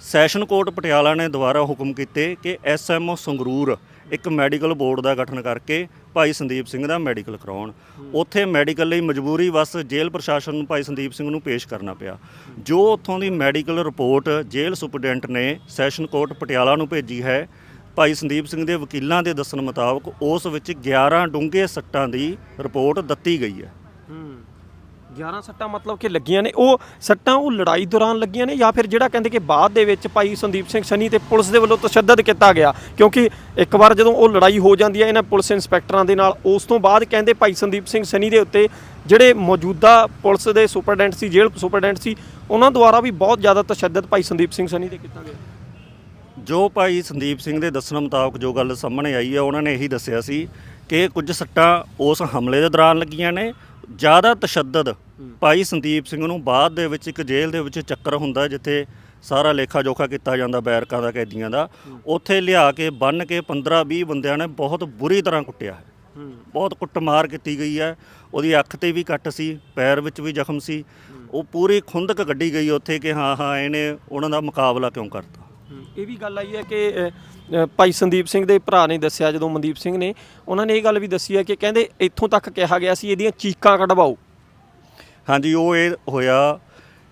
ਸੈਸ਼ਨ ਕੋਰਟ ਪਟਿਆਲਾ ਨੇ ਦੁਬਾਰਾ ਹੁਕਮ ਕੀਤੇ ਕਿ ਐਸਐਮਓ ਸੰਗਰੂਰ ਇੱਕ ਮੈਡੀਕਲ ਬੋਰਡ ਦਾ ਗਠਨ ਕਰਕੇ ਭਾਈ ਸੰਦੀਪ ਸਿੰਘ ਦਾ ਮੈਡੀਕਲ ਕਰਾਉਣ। ਉੱਥੇ ਮੈਡੀਕਲ ਲਈ ਮਜਬੂਰੀ ਵਸ ਜੇਲ੍ਹ ਪ੍ਰਸ਼ਾਸਨ ਨੂੰ ਭਾਈ ਸੰਦੀਪ ਸਿੰਘ ਨੂੰ ਪੇਸ਼ ਕਰਨਾ ਪਿਆ। ਜੋ ਉੱਥੋਂ ਦੀ ਮੈਡੀਕਲ ਰਿਪੋਰਟ ਜੇਲ੍ਹ ਸੁਪਰਡੈਂਟ ਨੇ ਸੈਸ਼ਨ ਕੋਰਟ ਪਟਿਆਲਾ ਨੂੰ ਭੇਜੀ ਹੈ, ਭਾਈ ਸੰਦੀਪ ਸਿੰਘ ਦੇ ਵਕੀਲਾਂ ਦੇ ਦੱਸਣ ਮੁਤਾਬਕ ਉਸ ਵਿੱਚ 11 ਡੂੰਘੇ ਸੱਟਾਂ ਦੀ ਰਿਪੋਰਟ ਦਿੱਤੀ ਗਈ ਹੈ। 11 ਸੱਟਾਂ ਮਤਲਬ ਕਿ ਲੱਗੀਆਂ ਨੇ, ਉਹ ਸੱਟਾਂ ਉਹ ਲੜਾਈ ਦੌਰਾਨ ਲੱਗੀਆਂ ਨੇ ਜਾਂ ਫਿਰ ਜਿਹੜਾ ਕਹਿੰਦੇ ਕਿ ਬਾਅਦ ਦੇ ਵਿੱਚ ਭਾਈ ਸੰਦੀਪ ਸਿੰਘ ਸਨੀ ਤੇ ਪੁਲਿਸ ਦੇ ਵੱਲੋਂ ਤਸ਼ੱਦਦ ਕੀਤਾ ਗਿਆ, ਕਿਉਂਕਿ ਇੱਕ ਵਾਰ ਜਦੋਂ ਉਹ ਲੜਾਈ ਹੋ ਜਾਂਦੀ ਹੈ, ਇਹਨਾਂ ਪੁਲਿਸ ਇੰਸਪੈਕਟਰਾਂ ਦੇ ਨਾਲ, ਉਸ ਤੋਂ ਬਾਅਦ ਕਹਿੰਦੇ ਭਾਈ ਸੰਦੀਪ ਸਿੰਘ ਸਨੀ ਦੇ ਉੱਤੇ ਜਿਹੜੇ ਮੌਜੂਦਾ ਪੁਲਿਸ ਦੇ ਸੁਪਰਡੈਂਟ ਸੀ, ਜੇਲ੍ਹ ਸੁਪਰਡੈਂਟ ਸੀ, ਉਹਨਾਂ ਦੁਆਰਾ ਵੀ ਬਹੁਤ ਜ਼ਿਆਦਾ ਤਸ਼ੱਦਦ ਭਾਈ ਸੰਦੀਪ ਸਿੰਘ ਸਨੀ ਤੇ ਕੀਤਾ ਗਿਆ। ਜੋ ਭਾਈ ਸੰਦੀਪ ਸਿੰਘ ਦੇ ਦੱਸਣ ਮੁਤਾਬਕ ਜੋ ਗੱਲ ਸਾਹਮਣੇ ਆਈ ਹੈ, ਉਹਨਾਂ ਨੇ ਇਹੀ ਦੱਸਿਆ ਸੀ ਕਿ ਕੁਝ ਸੱਟਾਂ ਉਸ ਹਮਲੇ ਦੇ ਦੌਰਾਨ ਲੱਗੀਆਂ ਨੇ ਜ਼ਿਆਦਾ ਤਸ਼ੱਦਦ ਭਾਈ ਸੰਦੀਪ ਸਿੰਘ ਨੂੰ ਬਾਅਦ ਦੇ ਵਿੱਚ ਇੱਕ ਜੇਲ੍ਹ ਦੇ ਵਿੱਚ ਚੱਕਰ ਹੁੰਦਾ ਜਿੱਥੇ ਸਾਰਾ ਲੇਖਾ ਜੋਖਾ ਕੀਤਾ ਜਾਂਦਾ ਬੈਰਕਾਂ ਦਾ ਕੈਦੀਆਂ ਦਾ। ਉੱਥੇ ਲਿਆ ਕੇ ਬੰਨ ਕੇ 15 20 ਬੰਦਿਆਂ ਨੇ ਬਹੁਤ ਬੁਰੀ ਤਰ੍ਹਾਂ ਕੁੱਟਿਆ ਹੈ। ਬਹੁਤ ਕੁੱਟਮਾਰ ਕੀਤੀ ਗਈ ਹੈ। ਉਹਦੀ ਅੱਖ ਤੇ ਵੀ ਕੱਟ ਸੀ ਪੈਰ ਵਿੱਚ ਵੀ ਜ਼ਖਮ ਸੀ। ਉਹ ਪੂਰੀ ਖੁੰਦਕ ਕੱਢੀ ਗਈ ਉੱਥੇ ਕਿ ਹਾਂ ਹਾਂ ਇਹਨੇ ਉਹਨਾਂ ਦਾ ਮੁਕਾਬਲਾ ਕਿਉਂ ਕਰਤਾ? ਇਹ ਵੀ ਗੱਲ ਆਈ ਹੈ ਕਿ ਭਾਈ ਸੰਦੀਪ ਸਿੰਘ ਦੇ ਭਰਾ ਨੇ ਦੱਸਿਆ, ਜਦੋਂ ਮਨਦੀਪ ਸਿੰਘ ਨੇ, ਉਹਨਾਂ ਨੇ ਇਹ ਗੱਲ ਵੀ ਦੱਸੀ ਹੈ ਕਿ ਕਹਿੰਦੇ ਇੱਥੋਂ ਤੱਕ ਕਿਹਾ ਗਿਆ ਸੀ ਇਹਦੀਆਂ ਚੀਕਾਂ ਕਢਵਾਓ। ਹਾਂਜੀ, ਉਹ ਇਹ ਹੋਇਆ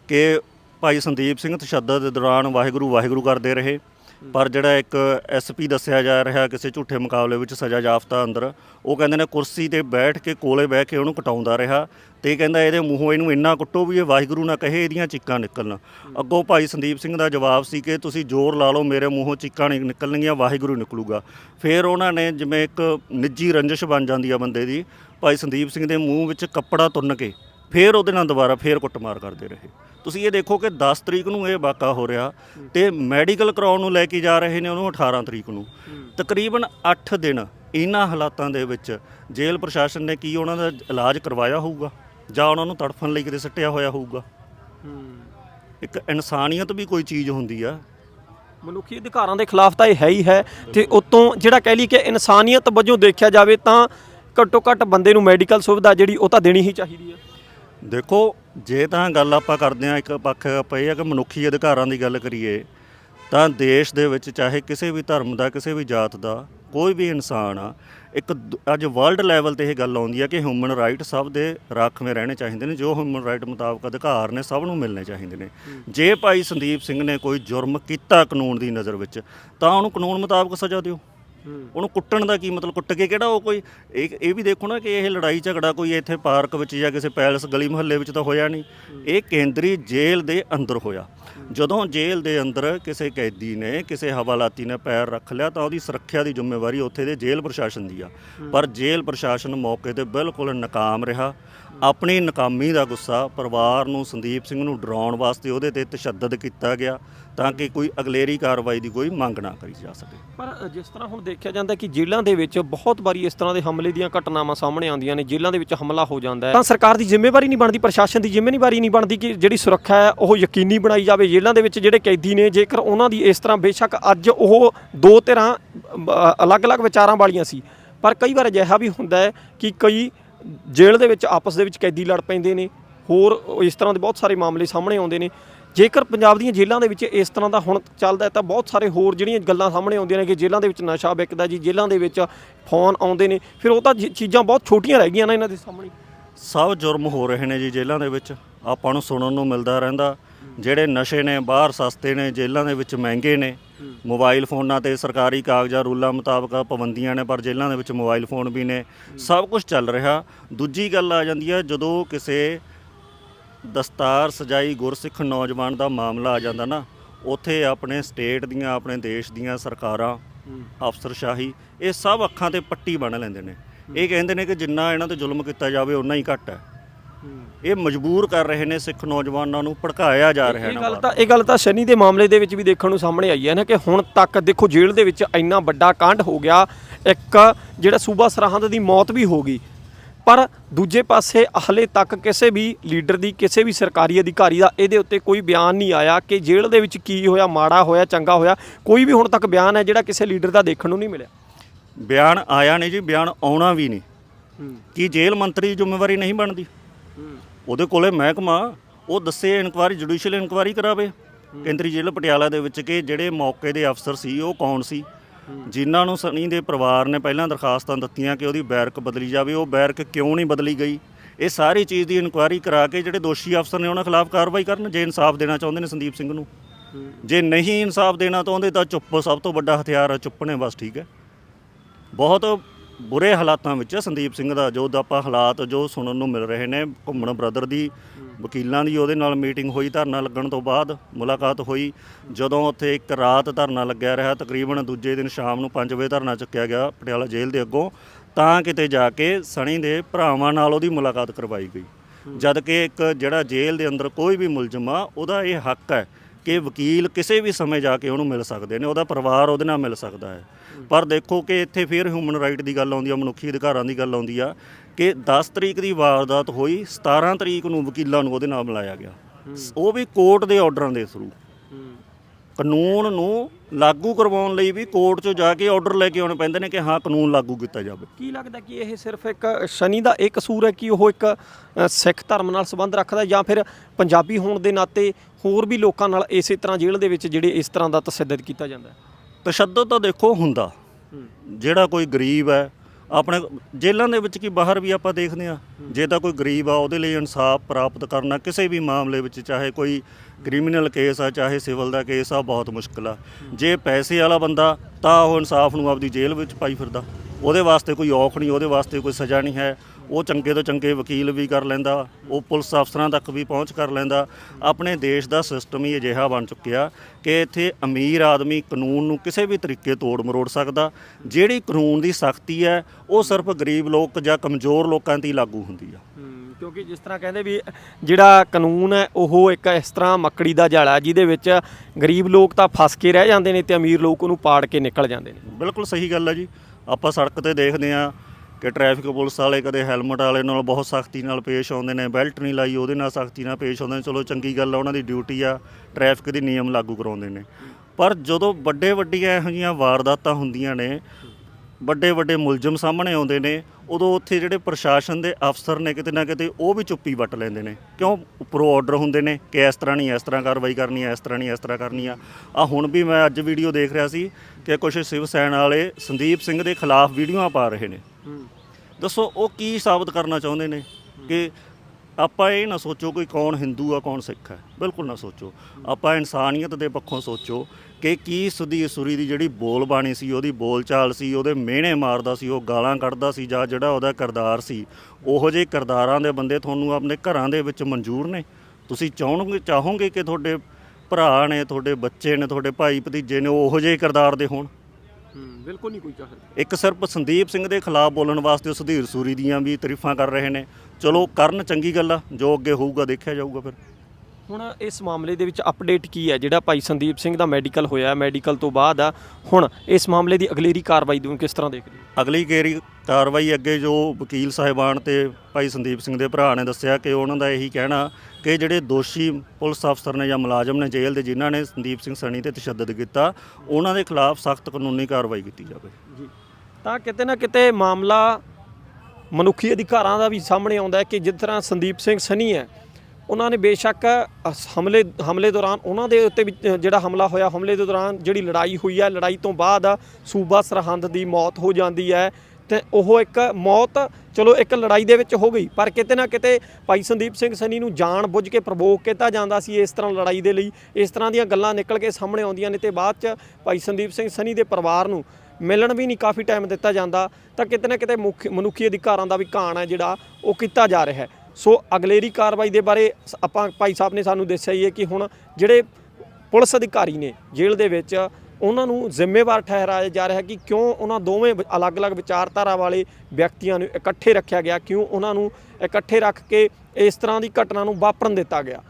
ਕਿ ਭਾਈ ਸੰਦੀਪ ਸਿੰਘ ਤਸ਼ੱਦਦ ਦੇ ਦੌਰਾਨ ਵਾਹਿਗੁਰੂ ਵਾਹਿਗੁਰੂ ਕਰਦੇ ਰਹੇ। ਪਰ ਜਿਹੜਾ ਇੱਕ ਐਸਪੀ ਦੱਸਿਆ ਜਾ ਰਿਹਾ ਕਿਸੇ ਝੂਠੇ ਮੁਕਾਬਲੇ ਵਿੱਚ ਸਜ਼ਾ ਜਾਫਤਾ ਅੰਦਰ, ਉਹ ਕਹਿੰਦੇ ਨੇ ਕੁਰਸੀ ਤੇ ਬੈਠ ਕੇ ਕੋਲੇ ਬਹਿ ਕੇ ਉਹਨੂੰ ਕਟਾਉਂਦਾ ਰਿਹਾ ਤੇ ਕਹਿੰਦਾ ਇਹਦੇ ਮੂੰਹੋਂ ਇਹਨੂੰ ਇੰਨਾ ਕੁੱਟੋ ਵੀ ਇਹ ਵਾਹਿਗੁਰੂ ਨਾ ਕਹੇ ਇਹਦੀਆਂ ਚੀਕਾਂ ਨਿਕਲਣ। ਅੱਗੋਂ ਭਾਈ ਸੰਦੀਪ ਸਿੰਘ ਦਾ ਜਵਾਬ ਸੀ ਕਿ ਤੁਸੀਂ ਜ਼ੋਰ ਲਾ ਲਓ, ਮੇਰੇ ਮੂੰਹੋਂ ਚੀਕਾਂ ਨਹੀਂ ਨਿਕਲਣਗੀਆਂ, ਵਾਹਿਗੁਰੂ ਨਿਕਲੂਗਾ। ਫਿਰ ਉਹਨਾਂ ਨੇ ਜਿਵੇਂ ਇੱਕ ਨਿੱਜੀ ਰੰਜਿਸ਼ ਬਣ ਜਾਂਦੀ ਆ ਬੰਦੇ ਦੀ, ਭਾਈ ਸੰਦੀਪ ਸਿੰਘ ਦੇ ਮੂੰਹ ਵਿੱਚ ਕੱਪੜਾ ਤੁੰਨ ਕੇ ਫਿਰ ਉਹਦੇ ਨਾਲ ਦੁਬਾਰਾ ਫਿਰ ਕੁੱਟਮਾਰ ਕਰਦੇ ਰਹੇ। ਤੁਸੀਂ ਇਹ ਦੇਖੋ ਕਿ 10 ਤਰੀਕ ਨੂੰ ਇਹ ਵਾਕਾ ਹੋ ਰਿਹਾ ਤੇ ਮੈਡੀਕਲ ਕਰਾਉਣ ਨੂੰ ਲੈ ਕੇ ਜਾ ਰਹੇ ਨੇ ਉਹਨੂੰ 18 ਤਰੀਕ ਨੂੰ। ਤਕਰੀਬਨ 8 ਦਿਨ ਇਹਨਾਂ ਹਾਲਾਤਾਂ ਦੇ ਵਿੱਚ ਜੇਲ੍ਹ ਪ੍ਰਸ਼ਾਸਨ ਨੇ ਕੀ ਉਹਨਾਂ ਦਾ ਇਲਾਜ ਕਰਵਾਇਆ ਹੋਊਗਾ ਜਾਂ ਉਹਨਾਂ ਨੂੰ ਤੜਫਣ ਲਈ ਕਿਤੇ ਸੱਟਿਆ ਹੋਇਆ ਹੋਊਗਾ? ਇੱਕ ਇਨਸਾਨੀਅਤ ਵੀ ਕੋਈ ਚੀਜ਼ ਹੁੰਦੀ ਆ। ਮਨੁੱਖੀ ਅਧਿਕਾਰਾਂ ਦੇ ਖਿਲਾਫ ਤਾਂ ਇਹ ਹੈ ਹੀ ਹੈ ਤੇ ਉਤੋਂ ਜਿਹੜਾ ਕਹਿ ਲਈ ਕਿ ਇਨਸਾਨੀਅਤ ਵਜੋਂ ਦੇਖਿਆ ਜਾਵੇ ਤਾਂ ਘੱਟੋ ਘੱਟ ਬੰਦੇ ਨੂੰ ਮੈਡੀਕਲ ਸੁਵਿਧਾ ਜਿਹੜੀ ਉਹ ਤਾਂ ਦੇਣੀ ਹੀ ਚਾਹੀਦੀ ਹੈ ਦੇਖੋ, ਜੇ ਤਾਂ ਗੱਲ ਆਪਾਂ ਕਰਦੇ ਹਾਂ, ਇੱਕ ਪੱਖ ਆਪਾਂ ਇਹ ਆ ਕਿ ਮਨੁੱਖੀ ਅਧਿਕਾਰਾਂ ਦੀ ਗੱਲ ਕਰੀਏ, ਤਾਂ ਦੇਸ਼ ਦੇ ਵਿੱਚ ਚਾਹੇ ਕਿਸੇ ਵੀ ਧਰਮ ਦਾ, ਕਿਸੇ ਵੀ ਜਾਤ ਦਾ, ਕੋਈ ਵੀ ਇਨਸਾਨ ਆ, ਇੱਕ ਅੱਜ ਵਰਲਡ ਲੈਵਲ ਤੇ ਇਹ ਗੱਲ ਆਉਂਦੀ ਆ ਕਿ ਹਿਊਮਨ ਰਾਈਟ ਸਭ ਦੇ ਰਾਖਵੇਂ ਰਹਿਣੇ ਚਾਹੀਦੇ ਨੇ, ਜੋ ਹਿਊਮਨ ਰਾਈਟ ਮੁਤਾਬਕ ਅਧਿਕਾਰ ਨੇ ਸਭ ਨੂੰ ਮਿਲਣੇ ਚਾਹੀਦੇ ਨੇ। ਜੇ ਭਾਈ ਸੰਦੀਪ ਸਿੰਘ ਨੇ ਕੋਈ ਜੁਰਮ ਕੀਤਾ ਕਾਨੂੰਨ ਦੀ ਨਜ਼ਰ ਵਿੱਚ, ਤਾਂ ਉਹਨੂੰ ਕਾਨੂੰਨ ਮੁਤਾਬਕ ਸਜ਼ਾ ਦਿਓ। ਉਹਨੂੰ ਕੁੱਟਣ ਦਾ ਕੀ ਮਤਲਬ? ਕੁੱਟ ਕੇ ਕਿਹੜਾ ਉਹ ਕੋਈ ਇਹ ਇਹ ਵੀ ਦੇਖੋ ਨਾ ਕਿ ਇਹ ਲੜਾਈ ਝਗੜਾ ਕੋਈ ਇੱਥੇ ਪਾਰਕ ਵਿੱਚ ਜਾਂ ਕਿਸੇ ਪੈਲਸ ਗਲੀ ਮੁਹੱਲੇ ਵਿੱਚ ਤਾਂ ਹੋਇਆ ਨਹੀਂ। ਇਹ ਕੇਂਦਰੀ ਜੇਲ੍ਹ ਦੇ ਅੰਦਰ ਹੋਇਆ। ਜਦੋਂ ਜੇਲ੍ਹ ਦੇ ਅੰਦਰ ਕਿਸੇ ਕੈਦੀ ਨੇ, ਕਿਸੇ ਹਵਾਲਾਤੀ ਨੇ ਪੈਰ ਰੱਖ ਲਿਆ ਤਾਂ ਉਹਦੀ ਸੁਰੱਖਿਆ ਦੀ ਜ਼ਿੰਮੇਵਾਰੀ ਉੱਥੇ ਦੇ ਜੇਲ੍ਹ ਪ੍ਰਸ਼ਾਸਨ ਦੀ ਆ। ਪਰ ਜੇਲ੍ਹ ਪ੍ਰਸ਼ਾਸਨ ਮੌਕੇ ਤੇ ਬਿਲਕੁਲ ਨਾਕਾਮ ਰਿਹਾ। ਆਪਣੀ ਨਾਕਾਮੀ ਦਾ ਗੁੱਸਾ ਪਰਿਵਾਰ ਨੂੰ ਸੰਦੀਪ ਸਿੰਘ ਨੂੰ ਡਰਾਉਣ ਵਾਸਤੇ ਉਹਦੇ ਤੇ ਤਸ਼ੱਦਦ ਕੀਤਾ ਗਿਆ ਤਾਂ ਕਿ ਕੋਈ ਅਗਲੇਰੀ ਕਾਰਵਾਈ ਦੀ ਕੋਈ ਮੰਗ ਨਾ ਕਰੀ ਜਾ ਸਕੇ। ਪਰ ਜਿਸ ਤਰ੍ਹਾਂ ਹੁਣ ਦੇਖਿਆ ਜਾਂਦਾ ਕਿ ਜੇਲ੍ਹਾਂ ਦੇ ਵਿੱਚ ਬਹੁਤ ਵਾਰੀ ਇਸ ਤਰ੍ਹਾਂ ਦੇ ਹਮਲੇ ਦੀਆਂ ਘਟਨਾਵਾਂ ਸਾਹਮਣੇ ਆਉਂਦੀਆਂ ਨੇ, ਜੇਲ੍ਹਾਂ ਦੇ ਵਿੱਚ ਹਮਲਾ ਹੋ ਜਾਂਦਾ ਹੈ। ਤਾਂ ਸਰਕਾਰ ਦੀ ਜ਼ਿੰਮੇਵਾਰੀ ਨਹੀਂ ਬਣਦੀ, ਪ੍ਰਸ਼ਾਸਨ ਦੀ ਜ਼ਿੰਮੇਵਾਰੀ ਨਹੀਂ ਬਣਦੀ ਕਿ ਜਿਹੜੀ ਸੁਰੱਖਿਆ ਹੈ ਉਹ ਯਕੀਨੀ ਬਣਾਈ ਜਾਵੇ। ਜੇਲ੍ਹਾਂ ਦੇ ਵਿੱਚ ਜਿਹੜੇ ਕੈਦੀ ਨੇ, ਜੇਕਰ ਉਹਨਾਂ ਦੀ ਇਸ ਤਰ੍ਹਾਂ ਬੇਸ਼ੱਕ ਅੱਜ ਉਹ ਦੋ ਧਿਰਾਂ ਅਲੱਗ-ਅਲੱਗ ਵਿਚਾਰਾਂ ਵਾਲੀਆਂ ਸੀ, ਪਰ ਕਈ ਵਾਰ ਅਜਿਹਾ ਵੀ ਹੁੰਦਾ ਹੈ ਕਿ ਕਈ ਜੇਲ੍ਹ ਦੇ ਵਿੱਚ ਆਪਸ ਦੇ ਵਿੱਚ ਕੈਦੀ ਲੜ ਪੈਂਦੇ ਨੇ, ਹੋਰ ਇਸ ਤਰ੍ਹਾਂ ਦੇ ਬਹੁਤ ਸਾਰੇ ਮਾਮਲੇ ਸਾਹਮਣੇ ਆਉਂਦੇ ਨੇ। ਜੇਕਰ ਪੰਜਾਬ ਦੀਆਂ ਜੇਲ੍ਹਾਂ ਦੇ ਵਿੱਚ ਇਸ ਤਰ੍ਹਾਂ ਦਾ ਹੁਣ ਚੱਲਦਾ ਤਾਂ ਬਹੁਤ ਸਾਰੇ ਹੋਰ ਜਿਹੜੀਆਂ ਗੱਲਾਂ ਸਾਹਮਣੇ ਆਉਂਦੀਆਂ ਨੇ ਕਿ ਜੇਲ੍ਹਾਂ ਦੇ ਵਿੱਚ ਨਸ਼ਾ ਵਿਕਦਾ ਜੀ, ਜੇਲ੍ਹਾਂ ਦੇ ਵਿੱਚ ਫੋਨ ਆਉਂਦੇ ਨੇ। ਫਿਰ ਉਹ ਤਾਂ ਜੀ- ਚੀਜ਼ਾਂ ਬਹੁਤ ਛੋਟੀਆਂ ਰਹਿ ਗਈਆਂ ਨਾ ਇਹਨਾਂ ਦੇ ਸਾਹਮਣੇ। ਸਭ ਜੁਰਮ ਹੋ ਰਹੇ ਨੇ ਜੀ ਜੇਲ੍ਹਾਂ ਦੇ ਵਿੱਚ। ਆਪਾਂ ਨੂੰ ਸੁਣਨ ਨੂੰ ਮਿਲਦਾ ਰਹਿੰਦਾ। ਜਿਹੜੇ ਨਸ਼ੇ ਨੇ ਬਾਹਰ ਸਸਤੇ ਨੇ ਜੇਲ੍ਹਾਂ ਦੇ ਵਿੱਚ ਮਹਿੰਗੇ ਨੇ। ਮੋਬਾਈਲ ਫੋਨਾਂ ਤੇ ਸਰਕਾਰੀ ਕਾਗਜ਼ਾਂ ਰੂਲਾਂ ਮੁਤਾਬਕ ਪਾਬੰਦੀਆਂ ਨੇ ਪਰ ਜੇਲ੍ਹਾਂ ਦੇ ਵਿੱਚ ਮੋਬਾਈਲ ਫੋਨ ਵੀ ਨੇ। ਸਭ ਕੁਝ ਚੱਲ ਰਿਹਾ। ਦੂਜੀ ਗੱਲ ਆ ਜਾਂਦੀ ਹੈ ਜਦੋਂ ਕਿਸੇ ਦਸਤਾਰ ਸਜਾਈ ਗੁਰਸਿੱਖ ਨੌਜਵਾਨ ਦਾ ਮਾਮਲਾ ਆ ਜਾਂਦਾ ਨਾ ਉੱਥੇ ਆਪਣੇ ਸਟੇਟ ਦੀਆਂ ਆਪਣੇ ਦੇਸ਼ ਦੀਆਂ ਸਰਕਾਰਾਂ ਅਫਸਰਸ਼ਾਹੀ ਇਹ ਸਭ ਅੱਖਾਂ ਤੇ ਪੱਟੀ ਬੰਨ ਲੈਂਦੇ ਨੇ। ਇਹ ਕਹਿੰਦੇ ਨੇ ਕਿ ਜਿੰਨਾ ਇਹਨਾਂ ਤੇ ਜ਼ੁਲਮ ਕੀਤਾ ਜਾਵੇ ਉਨਾ ਹੀ ਘੱਟ ਹੈ। ਇਹ ਮਜਬੂਰ ਕਰ ਰਹੇ ਨੇ ਸਿੱਖ ਨੌਜਵਾਨਾਂ ਨੂੰ ਭੜਕਾਇਆ ਜਾ ਰਿਹਾ ਇਹ ਇਹਨਾਂ ਗੱਲ। ਤਾਂ ਇਹ ਗੱਲ ਤਾਂ ਸ਼ਨੀ ਦੇ ਮਾਮਲੇ ਦੇ ਵਿੱਚ ਵੀ ਦੇਖਣ ਨੂੰ ਸਾਹਮਣੇ ਆਈ ਹੈ ਨਾ ਕਿ ਹੁਣ ਤੱਕ ਦੇਖੋ ਜੇਲ੍ਹ ਦੇ ਵਿੱਚ ਇੰਨਾ ਵੱਡਾ ਕਾਂਡ ਹੋ ਗਿਆ ਇੱਕ ਜਿਹੜਾ ਸੂਬਾ ਸਰਹੰਦ ਦੀ ਮੌਤ ਵੀ ਹੋ ਗਈ। ਪਰ ਦੂਜੇ ਪਾਸੇ ਹਲੇ ਤੱਕ ਕਿਸੇ ਵੀ ਲੀਡਰ ਦੀ ਕਿਸੇ ਵੀ ਸਰਕਾਰੀ ਅਧਿਕਾਰੀ ਦਾ ਇਹਦੇ ਉੱਤੇ ਕੋਈ ਬਿਆਨ ਨਹੀਂ ਆਇਆ ਕਿ ਜੇਲ੍ਹ ਦੇ ਵਿੱਚ ਕੀ ਹੋਇਆ ਮਾੜਾ ਹੋਇਆ ਚੰਗਾ ਹੋਇਆ। ਕੋਈ ਵੀ ਹੁਣ ਤੱਕ ਬਿਆਨ ਹੈ ਜਿਹੜਾ ਕਿਸੇ ਲੀਡਰ ਦਾ ਦੇਖਣ ਨੂੰ ਨਹੀਂ ਮਿਲਿਆ। ਬਿਆਨ ਆਇਆ ਨਹੀਂ ਜੀ ਬਿਆਨ ਆਉਣਾ ਵੀ ਨਹੀਂ। ਕੀ ਜੇਲ੍ਹ ਮੰਤਰੀ ਦੀ ਜ਼ਿੰਮੇਵਾਰੀ ਨਹੀਂ ਬਣਦੀ? ਉਹਦੇ ਕੋਲੇ ਮਹਿਕਮਾ ਉਹ ਦੱਸੇ ਇਨਕੁਆਰੀ ਜੁਡੀਸ਼ੀਅਲ ਇਨਕੁਆਰੀ ਕਰਾਵੇ। ਕੇਂਦਰੀ ਜੇਲ੍ਹ ਪਟਿਆਲਾ ਦੇ ਵਿੱਚ ਕਿ ਜਿਹੜੇ ਮੌਕੇ ਦੇ ਅਫਸਰ ਸੀ ਉਹ ਕੌਣ ਸੀ? ਜਿਨ੍ਹਾਂ ਨੂੰ ਸਣੀ ਦੇ ਪਰਿਵਾਰ ਨੇ ਪਹਿਲਾਂ ਦਰਖਾਸਤਾਂ ਦਿੱਤੀਆਂ ਕਿ ਉਹਦੀ ਬੈਰਕ ਬਦਲੀ ਜਾਵੇ ਉਹ ਬੈਰਕ ਕਿਉਂ ਨਹੀਂ ਬਦਲੀ ਗਈ? ਇਹ ਸਾਰੀ ਚੀਜ਼ ਦੀ ਇਨਕੁਆਰੀ ਕਰਾ ਕੇ ਜਿਹੜੇ ਦੋਸ਼ੀ ਅਫਸਰ ਨੇ ਉਹਨਾਂ ਖਿਲਾਫ ਕਾਰਵਾਈ ਕਰਨ ਜੇ ਇਨਸਾਫ ਦੇਣਾ ਚਾਹੁੰਦੇ ਨੇ ਸੰਦੀਪ ਸਿੰਘ ਨੂੰ। ਜੇ ਨਹੀਂ ਇਨਸਾਫ ਦੇਣਾ ਚਾਹੁੰਦੇ ਤਾਂ ਚੁੱਪ ਸਭ ਤੋਂ ਵੱਡਾ ਹਥਿਆਰ ਹੈ ਚੁੱਪ ਨੇ ਬਸ ਠੀਕ ਹੈ। ਬਹੁਤ ਬੁਰੇ ਹਾਲਾਤਾਂ ਵਿੱਚ ਹੈ ਸੰਦੀਪ ਸਿੰਘ ਦਾ ਜੋ ਦਾ ਆਪਾਂ ਹਾਲਾਤ ਜੋ ਸੁਣਨ ਨੂੰ ਮਿਲ ਰਹੇ ਨੇ, ਘੁੰਮਣ ਬ੍ਰਦਰ ਦੀ, ਵਕੀਲਾਂ ਦੀ, ਉਹਦੇ ਨਾਲ ਮੀਟਿੰਗ ਹੋਈ, ਧਰਨਾ ਲੱਗਣ ਤੋਂ ਬਾਅਦ ਮੁਲਾਕਾਤ ਹੋਈ। ਜਦੋਂ ਉੱਥੇ ਇੱਕ ਰਾਤ ਧਰਨਾ ਲੱਗਿਆ ਰਿਹਾ, ਤਕਰੀਬਨ ਦੂਜੇ ਦਿਨ ਸ਼ਾਮ ਨੂੰ 5 ਵਜੇ ਧਰਨਾ ਚੁੱਕਿਆ ਗਿਆ ਪਟਿਆਲਾ ਜੇਲ੍ਹ ਦੇ ਅੱਗੋਂ, ਤਾਂ ਕਿਤੇ ਜਾ ਕੇ ਸਣੀ ਦੇ ਭਰਾਵਾਂ ਨਾਲ ਉਹਦੀ ਮੁਲਾਕਾਤ ਕਰਵਾਈ ਗਈ। ਜਦ ਕਿ ਇੱਕ ਜਿਹੜਾ ਜੇਲ੍ਹ ਦੇ ਅੰਦਰ ਕੋਈ ਵੀ ਮੁਲਜ਼ਮ ਆ, ਉਹਦਾ ਇਹ ਹੱਕ ਹੈ ਕਿ ਵਕੀਲ ਕਿਸੇ ਵੀ ਸਮੇਂ ਜਾ ਕੇ ਉਹਨੂੰ ਮਿਲ ਸਕਦੇ ਨੇ, ਉਹਦਾ ਪਰਿਵਾਰ ਉਹਦੇ ਨਾਲ ਮਿਲ ਸਕਦਾ ਹੈ। ਪਰ ਦੇਖੋ ਕਿ ਇੱਥੇ ਫਿਰ ਹਿਊਮਨ ਰਾਈਟ ਦੀ ਗੱਲ ਆਉਂਦੀ ਆ ਮਨੁੱਖੀ ਅਧਿਕਾਰਾਂ ਦੀ ਗੱਲ ਆਉਂਦੀ ਆ ਕਿ 10 ਤਰੀਕ ਦੀ ਵਾਰਦਾਤ ਹੋਈ 17 ਤਰੀਕ ਨੂੰ ਵਕੀਲਾਂ ਨੂੰ ਉਹਦੇ ਨਾਲ ਮਿਲਾਇਆ ਗਿਆ। ਉਹ ਵੀ ਕੋਰਟ ਦੇ ਆਰਡਰਾਂ ਦੇ ਥਰੂ ਕਾਨੂੰਨ ਨੂੰ ਲਾਗੂ ਕਰਵਾਉਣ ਲਈ ਵੀ ਕੋਰਟ 'ਚੋਂ ਜਾ ਕੇ ਆਰਡਰ ਲੈ ਕੇ ਆਉਣੇ ਪੈਂਦੇ ਨੇ ਕਿ ਹਾਂ ਕਾਨੂੰਨ ਲਾਗੂ ਕੀਤਾ ਜਾਵੇ। ਕੀ ਲੱਗਦਾ ਕਿ ਇਹ ਸਿਰਫ ਇੱਕ ਸ਼ਨੀ ਦਾ ਇਹ ਕਸੂਰ ਹੈ ਕਿ ਉਹ ਇੱਕ ਸਿੱਖ ਧਰਮ ਨਾਲ ਸੰਬੰਧ ਰੱਖਦਾ ਜਾਂ ਫਿਰ ਪੰਜਾਬੀ ਹੋਣ ਦੇ ਨਾਤੇ ਹੋਰ ਵੀ ਲੋਕਾਂ ਨਾਲ ਇਸੇ ਤਰ੍ਹਾਂ ਜੇਲ੍ਹ ਦੇ ਵਿੱਚ ਜਿਹੜੇ ਇਸ ਤਰ੍ਹਾਂ ਦਾ ਤਸ਼ੱਦਦ ਕੀਤਾ ਜਾਂਦਾ ਹੈ? ਤਸ਼ੱਦਦ ਤਾਂ ਦੇਖੋ ਹੁੰਦਾ। ਜਿਹੜਾ ਕੋਈ ਗਰੀਬ ਹੈ ਆਪਣੇ ਜੇਲ੍ਹਾਂ ਦੇ ਵਿੱਚ ਕੀ ਬਾਹਰ ਵੀ ਆਪਾਂ ਦੇਖਦੇ ਆ ਜੇ ਤਾਂ ਕੋਈ ਗਰੀਬ ਆ ਉਹਦੇ ਲਈ ਇਨਸਾਫ ਪ੍ਰਾਪਤ ਕਰਨਾ ਕਿਸੇ ਵੀ ਮਾਮਲੇ ਵਿੱਚ ਚਾਹੇ ਕੋਈ ਕ੍ਰਿਮੀਨਲ ਕੇਸ ਆ ਚਾਹੇ ਸਿਵਲ ਦਾ ਕੇਸ ਆ ਬਹੁਤ ਮੁਸ਼ਕਲ ਆ। ਜੇ ਪੈਸੇ ਵਾਲਾ ਬੰਦਾ ਤਾਂ ਉਹ ਇਨਸਾਫ ਨੂੰ ਆਪਦੀ ਜੇਲ੍ਹ ਵਿੱਚ ਪਾਈ ਫਿਰਦਾ। ਉਹਦੇ ਵਾਸਤੇ ਕੋਈ ਔਖ ਨਹੀਂ ਉਹਦੇ ਵਾਸਤੇ ਕੋਈ ਸਜ਼ਾ ਨਹੀਂ ਹੈ। ਉਹ ਚੰਗੇ ਤੋਂ ਚੰਗੇ ਵਕੀਲ ਵੀ ਕਰ ਲੈਂਦਾ ਉਹ ਪੁਲਿਸ ਅਫਸਰਾਂ ਤੱਕ ਵੀ ਪਹੁੰਚ ਕਰ ਲੈਂਦਾ। ਆਪਣੇ ਦੇਸ਼ ਦਾ ਸਿਸਟਮ ਹੀ ਅਜਿਹਾ ਬਣ ਚੁੱਕਿਆ ਕਿ ਇੱਥੇ ਅਮੀਰ ਆਦਮੀ ਕਾਨੂੰਨ ਨੂੰ ਕਿਸੇ ਵੀ ਤਰੀਕੇ ਤੋੜ ਮਰੋੜ ਸਕਦਾ। ਜਿਹੜੀ ਕਾਨੂੰਨ ਦੀ ਸਖਤੀ ਹੈ ਉਹ ਸਿਰਫ ਗਰੀਬ ਲੋਕ ਜਾਂ ਕਮਜ਼ੋਰ ਲੋਕਾਂ ਤੇ ਲਾਗੂ ਹੁੰਦੀ ਆ। ਕਿਉਂਕਿ ਜਿਸ ਤਰ੍ਹਾਂ ਕਹਿੰਦੇ ਵੀ ਜਿਹੜਾ ਕਾਨੂੰਨ ਹੈ ਉਹ ਇੱਕ ਇਸ ਤਰ੍ਹਾਂ ਮੱਕੜੀ ਦਾ ਜਾਲਾ ਹੈ ਜਿਹਦੇ ਵਿੱਚ ਗਰੀਬ ਲੋਕ ਤਾਂ ਫਸ ਕੇ ਰਹਿ ਜਾਂਦੇ ਨੇ ਤੇ ਅਮੀਰ ਲੋਕ ਉਹਨੂੰ ਪਾੜ ਕੇ ਨਿਕਲ ਜਾਂਦੇ ਨੇ। ਬਿਲਕੁਲ ਸਹੀ ਗੱਲ ਹੈ ਜੀ। ਆਪਾਂ ਸੜਕ ਤੇ ਦੇਖਦੇ ਆ ਕਿ ਟ੍ਰੈਫਿਕ ਪੁਲਿਸ ਵਾਲੇ ਕਦੇ ਹੈਲਮਟ ਵਾਲੇ ਨਾਲ ਬਹੁਤ ਸਖਤੀ ਨਾਲ ਪੇਸ਼ ਆਉਂਦੇ ਨੇ, ਬੈਲਟ ਨਹੀਂ ਲਾਈ, ਉਹਦੇ ਨਾਲ ਸਖਤੀ ਨਾਲ ਪੇਸ਼ ਆਉਂਦੇ ਨੇ। ਚਲੋ ਚੰਗੀ ਗੱਲ ਆ, ਉਹਨਾਂ ਦੀ ਡਿਊਟੀ ਆ, ਟ੍ਰੈਫਿਕ ਦੇ ਨਿਯਮ ਲਾਗੂ ਕਰਾਉਂਦੇ ਨੇ। ਪਰ ਜਦੋਂ ਵੱਡੇ ਵੱਡੀਆਂ ਇਹੋ ਜਿਹੀਆਂ ਵਾਰਦਾਤਾਂ ਹੁੰਦੀਆਂ ਨੇ, ਵੱਡੇ ਵੱਡੇ ਮੁਲਜ਼ਮ ਸਾਹਮਣੇ ਆਉਂਦੇ ਨੇ, ਉਦੋਂ ਉੱਥੇ ਜਿਹੜੇ ਪ੍ਰਸ਼ਾਸਨ ਦੇ ਅਫਸਰ ਨੇ ਕਿਤੇ ਨਾ ਕਿਤੇ ਉਹ ਵੀ ਚੁੱਪੀ ਵੱਟ ਲੈਂਦੇ ਨੇ। ਕਿਉਂ? ਉੱਪਰੋਂ ਆਰਡਰ ਹੁੰਦੇ ਨੇ ਕਿ ਇਸ ਤਰ੍ਹਾਂ ਨਹੀਂ, ਇਸ ਤਰ੍ਹਾਂ ਕਾਰਵਾਈ ਕਰਨੀ ਹੈ ਇਸ ਤਰ੍ਹਾਂ ਨਹੀਂ, ਇਸ ਤਰ੍ਹਾਂ ਕਰਨੀ ਆ। ਆ ਹੁਣ ਵੀ ਮੈਂ ਅੱਜ ਵੀਡੀਓ ਦੇਖ ਰਿਹਾ ਸੀ ਕਿ ਕੁਝ ਸ਼ਿਵ ਸੈਨਾ ਵਾਲੇ ਸੰਦੀਪ ਸਿੰਘ ਦੇ ਖਿਲਾਫ ਵੀਡੀਓਆਂ ਪਾ ਰਹੇ ਨੇ। ਦੱਸੋ ਉਹ ਕੀ ਸਾਬਤ ਕਰਨਾ ਚਾਹੁੰਦੇ ਨੇ? ਕਿ ਆਪਾਂ ਇਹ ਨਾ ਸੋਚੋ ਕੋਈ ਕੌਣ ਹਿੰਦੂ ਆ ਕੌਣ ਸਿੱਖ ਹੈ ਬਿਲਕੁਲ ਨਾ ਸੋਚੋ। ਆਪਾਂ ਇਨਸਾਨੀਅਤ ਦੇ ਪੱਖੋਂ ਸੋਚੋ ਕਿ ਕੀ ਸੁਦੀ ਸੁਰੀ ਦੀ ਜਿਹੜੀ ਬੋਲ ਬਾਣੀ ਸੀ ਉਹਦੀ ਬੋਲਚਾਲ ਸੀ ਉਹਦੇ ਮਿਹਣੇ ਮਾਰਦਾ ਸੀ ਉਹ ਗਾਲਾਂ ਕੱਢਦਾ ਸੀ ਜਾਂ ਜਿਹੜਾ ਉਹਦਾ ਕਿਰਦਾਰ ਸੀ ਉਹੋ ਜਿਹੇ ਕਿਰਦਾਰਾਂ ਦੇ ਬੰਦੇ ਤੁਹਾਨੂੰ ਆਪਣੇ ਘਰਾਂ ਦੇ ਵਿੱਚ ਮਨਜ਼ੂਰ ਨੇ? ਤੁਸੀਂ ਚਾਹੋਗੇ ਚਾਹੋਗੇ ਕਿ ਤੁਹਾਡੇ ਭਰਾ ਨੇ ਤੁਹਾਡੇ ਬੱਚੇ ਨੇ ਤੁਹਾਡੇ ਭਾਈ ਭਤੀਜੇ ਨੇ ਉਹ ਉਹੋ ਜਿਹੇ ਕਿਰਦਾਰ ਦੇ ਹੋਣ। ਬਿਲਕੁਲ ਨਹੀਂ ਕੋਈ ਚਾਹੇ ਇੱਕ ਸਿਰਫ ਸੰਦੀਪ ਸਿੰਘ ਦੇ ਖਿਲਾਫ ਬੋਲਣ ਵਾਸਤੇ ਉਹ ਸੁਧੀਰ ਸੂਰੀ ਦੀਆਂ ਵੀ ਤਾਰੀਫਾਂ ਕਰ ਰਹੇ ਨੇ। ਚਲੋ ਕਰਨ ਚੰਗੀ ਗੱਲ ਆ ਜੋ ਅੱਗੇ ਹੋਊਗਾ ਦੇਖਿਆ ਜਾਊਗਾ ਫਿਰ। ਹੁਣ ਇਸ ਮਾਮਲੇ ਦੇ ਵਿੱਚ ਅਪਡੇਟ ਕੀ ਹੈ? ਜਿਹੜਾ ਭਾਈ ਸੰਦੀਪ ਸਿੰਘ ਦਾ ਮੈਡੀਕਲ ਹੋਇਆ ਮੈਡੀਕਲ ਤੋਂ ਬਾਅਦ ਆ ਹੁਣ ਇਸ ਮਾਮਲੇ ਦੀ ਅਗਲੇਰੀ ਕਾਰਵਾਈ ਨੂੰ ਕਿਸ ਤਰ੍ਹਾਂ ਦੇਖਦੇ ਹੋ? ਅਗਲੀ ਕੇਰੀ ਕਾਰਵਾਈ ਅੱਗੇ ਜੋ ਵਕੀਲ ਸਾਹਿਬਾਨ ਤੇ ਭਾਈ ਸੰਦੀਪ ਸਿੰਘ ਦੇ ਭਰਾ ਨੇ ਦੱਸਿਆ ਕਿ ਉਹਨਾਂ ਦਾ ਇਹੀ ਕਹਿਣਾ ਕਿ ਜਿਹੜੇ ਦੋਸ਼ੀ ਪੁਲਿਸ ਅਫਸਰ ਨੇ ਜਾਂ ਮੁਲਾਜ਼ਮ ਨੇ ਜੇਲ੍ਹ ਦੇ ਜਿਨ੍ਹਾਂ ਨੇ ਸੰਦੀਪ ਸਿੰਘ ਸਣੀ ਤੇ ਤਸ਼ੱਦਦ ਕੀਤਾ, ਉਹਨਾਂ ਦੇ ਖਿਲਾਫ ਸਖਤ ਕਾਨੂੰਨੀ ਕਾਰਵਾਈ ਕੀਤੀ ਜਾਵੇ। ਜੀ। ਤਾਂ ਕਿਤੇ ਨਾ ਕਿਤੇ ਮਾਮਲਾ ਮਨੁੱਖੀ ਅਧਿਕਾਰਾਂ ਦਾ ਵੀ ਸਾਹਮਣੇ ਆਉਂਦਾ ਹੈ ਕਿ ਜਿਸ ਤਰ੍ਹਾਂ ਸੰਦੀਪ ਸਿੰਘ ਸਨੀ ਹੈ ਉਹਨਾਂ ਨੇ ਬੇਸ਼ੱਕ ਅਸ- ਹਮਲੇ ਹਮਲੇ ਦੌਰਾਨ ਉਹਨਾਂ ਦੇ ਉੱਤੇ ਵੀ ਜਿਹੜਾ ਹਮਲਾ ਹੋਇਆ, ਹਮਲੇ ਦੇ ਦੌਰਾਨ ਜਿਹੜੀ ਲੜਾਈ ਹੋਈ ਹੈ, ਲੜਾਈ ਤੋਂ ਬਾਅਦ ਸੂਬਾ ਸਰਹੰਦ ਦੀ ਮੌਤ ਹੋ ਜਾਂਦੀ ਹੈ ਤੇ ਉਹ ਇੱਕ ਮੌਤ, ਚਲੋ ਇੱਕ ਲੜਾਈ ਦੇ ਵਿੱਚ ਹੋ ਗਈ, ਪਰ ਕਿਤੇ ਨਾ ਕਿਤੇ ਭਾਈ ਸੰਦੀਪ ਸਿੰਘ ਸਨੀ ਨੂੰ ਜਾਣ ਬੁੱਝ ਕੇ ਪ੍ਰਵੋਕ ਕੀਤਾ ਜਾਂਦਾ ਸੀ ਇਸ ਤਰ੍ਹਾਂ ਲੜਾਈ ਦੇ ਲਈ। ਇਸ ਤਰ੍ਹਾਂ ਦੀਆਂ ਗੱਲਾਂ ਨਿਕਲ ਕੇ ਸਾਹਮਣੇ ਆਉਂਦੀਆਂ ਨੇ ਤੇ ਬਾਅਦ ਚ ਭਾਈ ਸੰਦੀਪ ਸਿੰਘ ਸਨੀ ਦੇ ਪਰਿਵਾਰ ਨੂੰ ਮਿਲਣ ਵੀ ਨਹੀਂ ਕਾਫੀ ਟਾਈਮ ਦਿੱਤਾ ਜਾਂਦਾ। ਤਾਂ ਕਿਤੇ ਨਾ ਕਿਤੇ ਮੁੱਖ, ਮਨੁੱਖੀ ਅਧਿਕਾਰਾਂ ਦਾ ਵੀ ਘਾਣ ਹੈ ਜਿਹੜਾ ਉਹ ਕੀਤਾ ਜਾ ਰਿਹਾ ਹੈ। ਸੋ ਅਗਲੇਰੀ ਕਾਰਵਾਈ ਦੇ ਬਾਰੇ ਸ- ਆਪਾਂ ਭਾਈ ਸਾਹਿਬ ਨੇ ਸਾਨੂੰ ਦੱਸਿਆ ਹੀ ਹੈ ਕਿ ਹੁਣ ਜਿਹੜੇ ਪੁਲਿਸ ਅਧਿਕਾਰੀ ਨੇ ਜੇਲ੍ਹ ਦੇ ਵਿੱਚ ਉਹਨਾਂ ਨੂੰ ਜ਼ਿੰਮੇਵਾਰ ਠਹਿਰਾਇਆ ਜਾ ਰਿਹਾ ਕਿ ਕਿਉਂ ਉਹਨਾਂ ਦੋਵੇਂ ਵਿ- ਅਲੱਗ-ਅਲੱਗ ਵਿਚਾਰਧਾਰਾ ਵਾਲੇ ਵਿਅਕਤੀਆਂ ਨੂੰ ਇਕੱਠੇ ਰੱਖਿਆ ਗਿਆ ਕਿਉਂ ਉਹਨਾਂ ਨੂੰ ਇਕੱਠੇ ਰੱਖ ਕੇ ਇਸ ਤਰ੍ਹਾਂ ਦੀ ਘਟਨਾ ਨੂੰ ਵਾਪਰਨ ਦਿੱਤਾ ਗਿਆ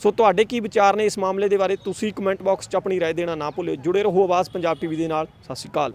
ਸੋ ਤੁਹਾਡੇ ਕੀ ਵਿਚਾਰ ਨੇ ਇਸ ਮਾਮਲੇ ਦੇ ਬਾਰੇ ਤੁਸੀਂ ਕਮੈਂਟ ਬਾਕਸ 'ਚ ਆਪਣੀ رائے ਦੇਣਾ ਨਾ ਭੁੱਲਿਓ ਜੁੜੇ ਰਹੋ ਆਵਾਜ਼ ਪੰਜਾਬ ਟੀਵੀ ਦੇ ਨਾਲ ਸਤਿ ਸ਼੍ਰੀ ਅਕਾਲ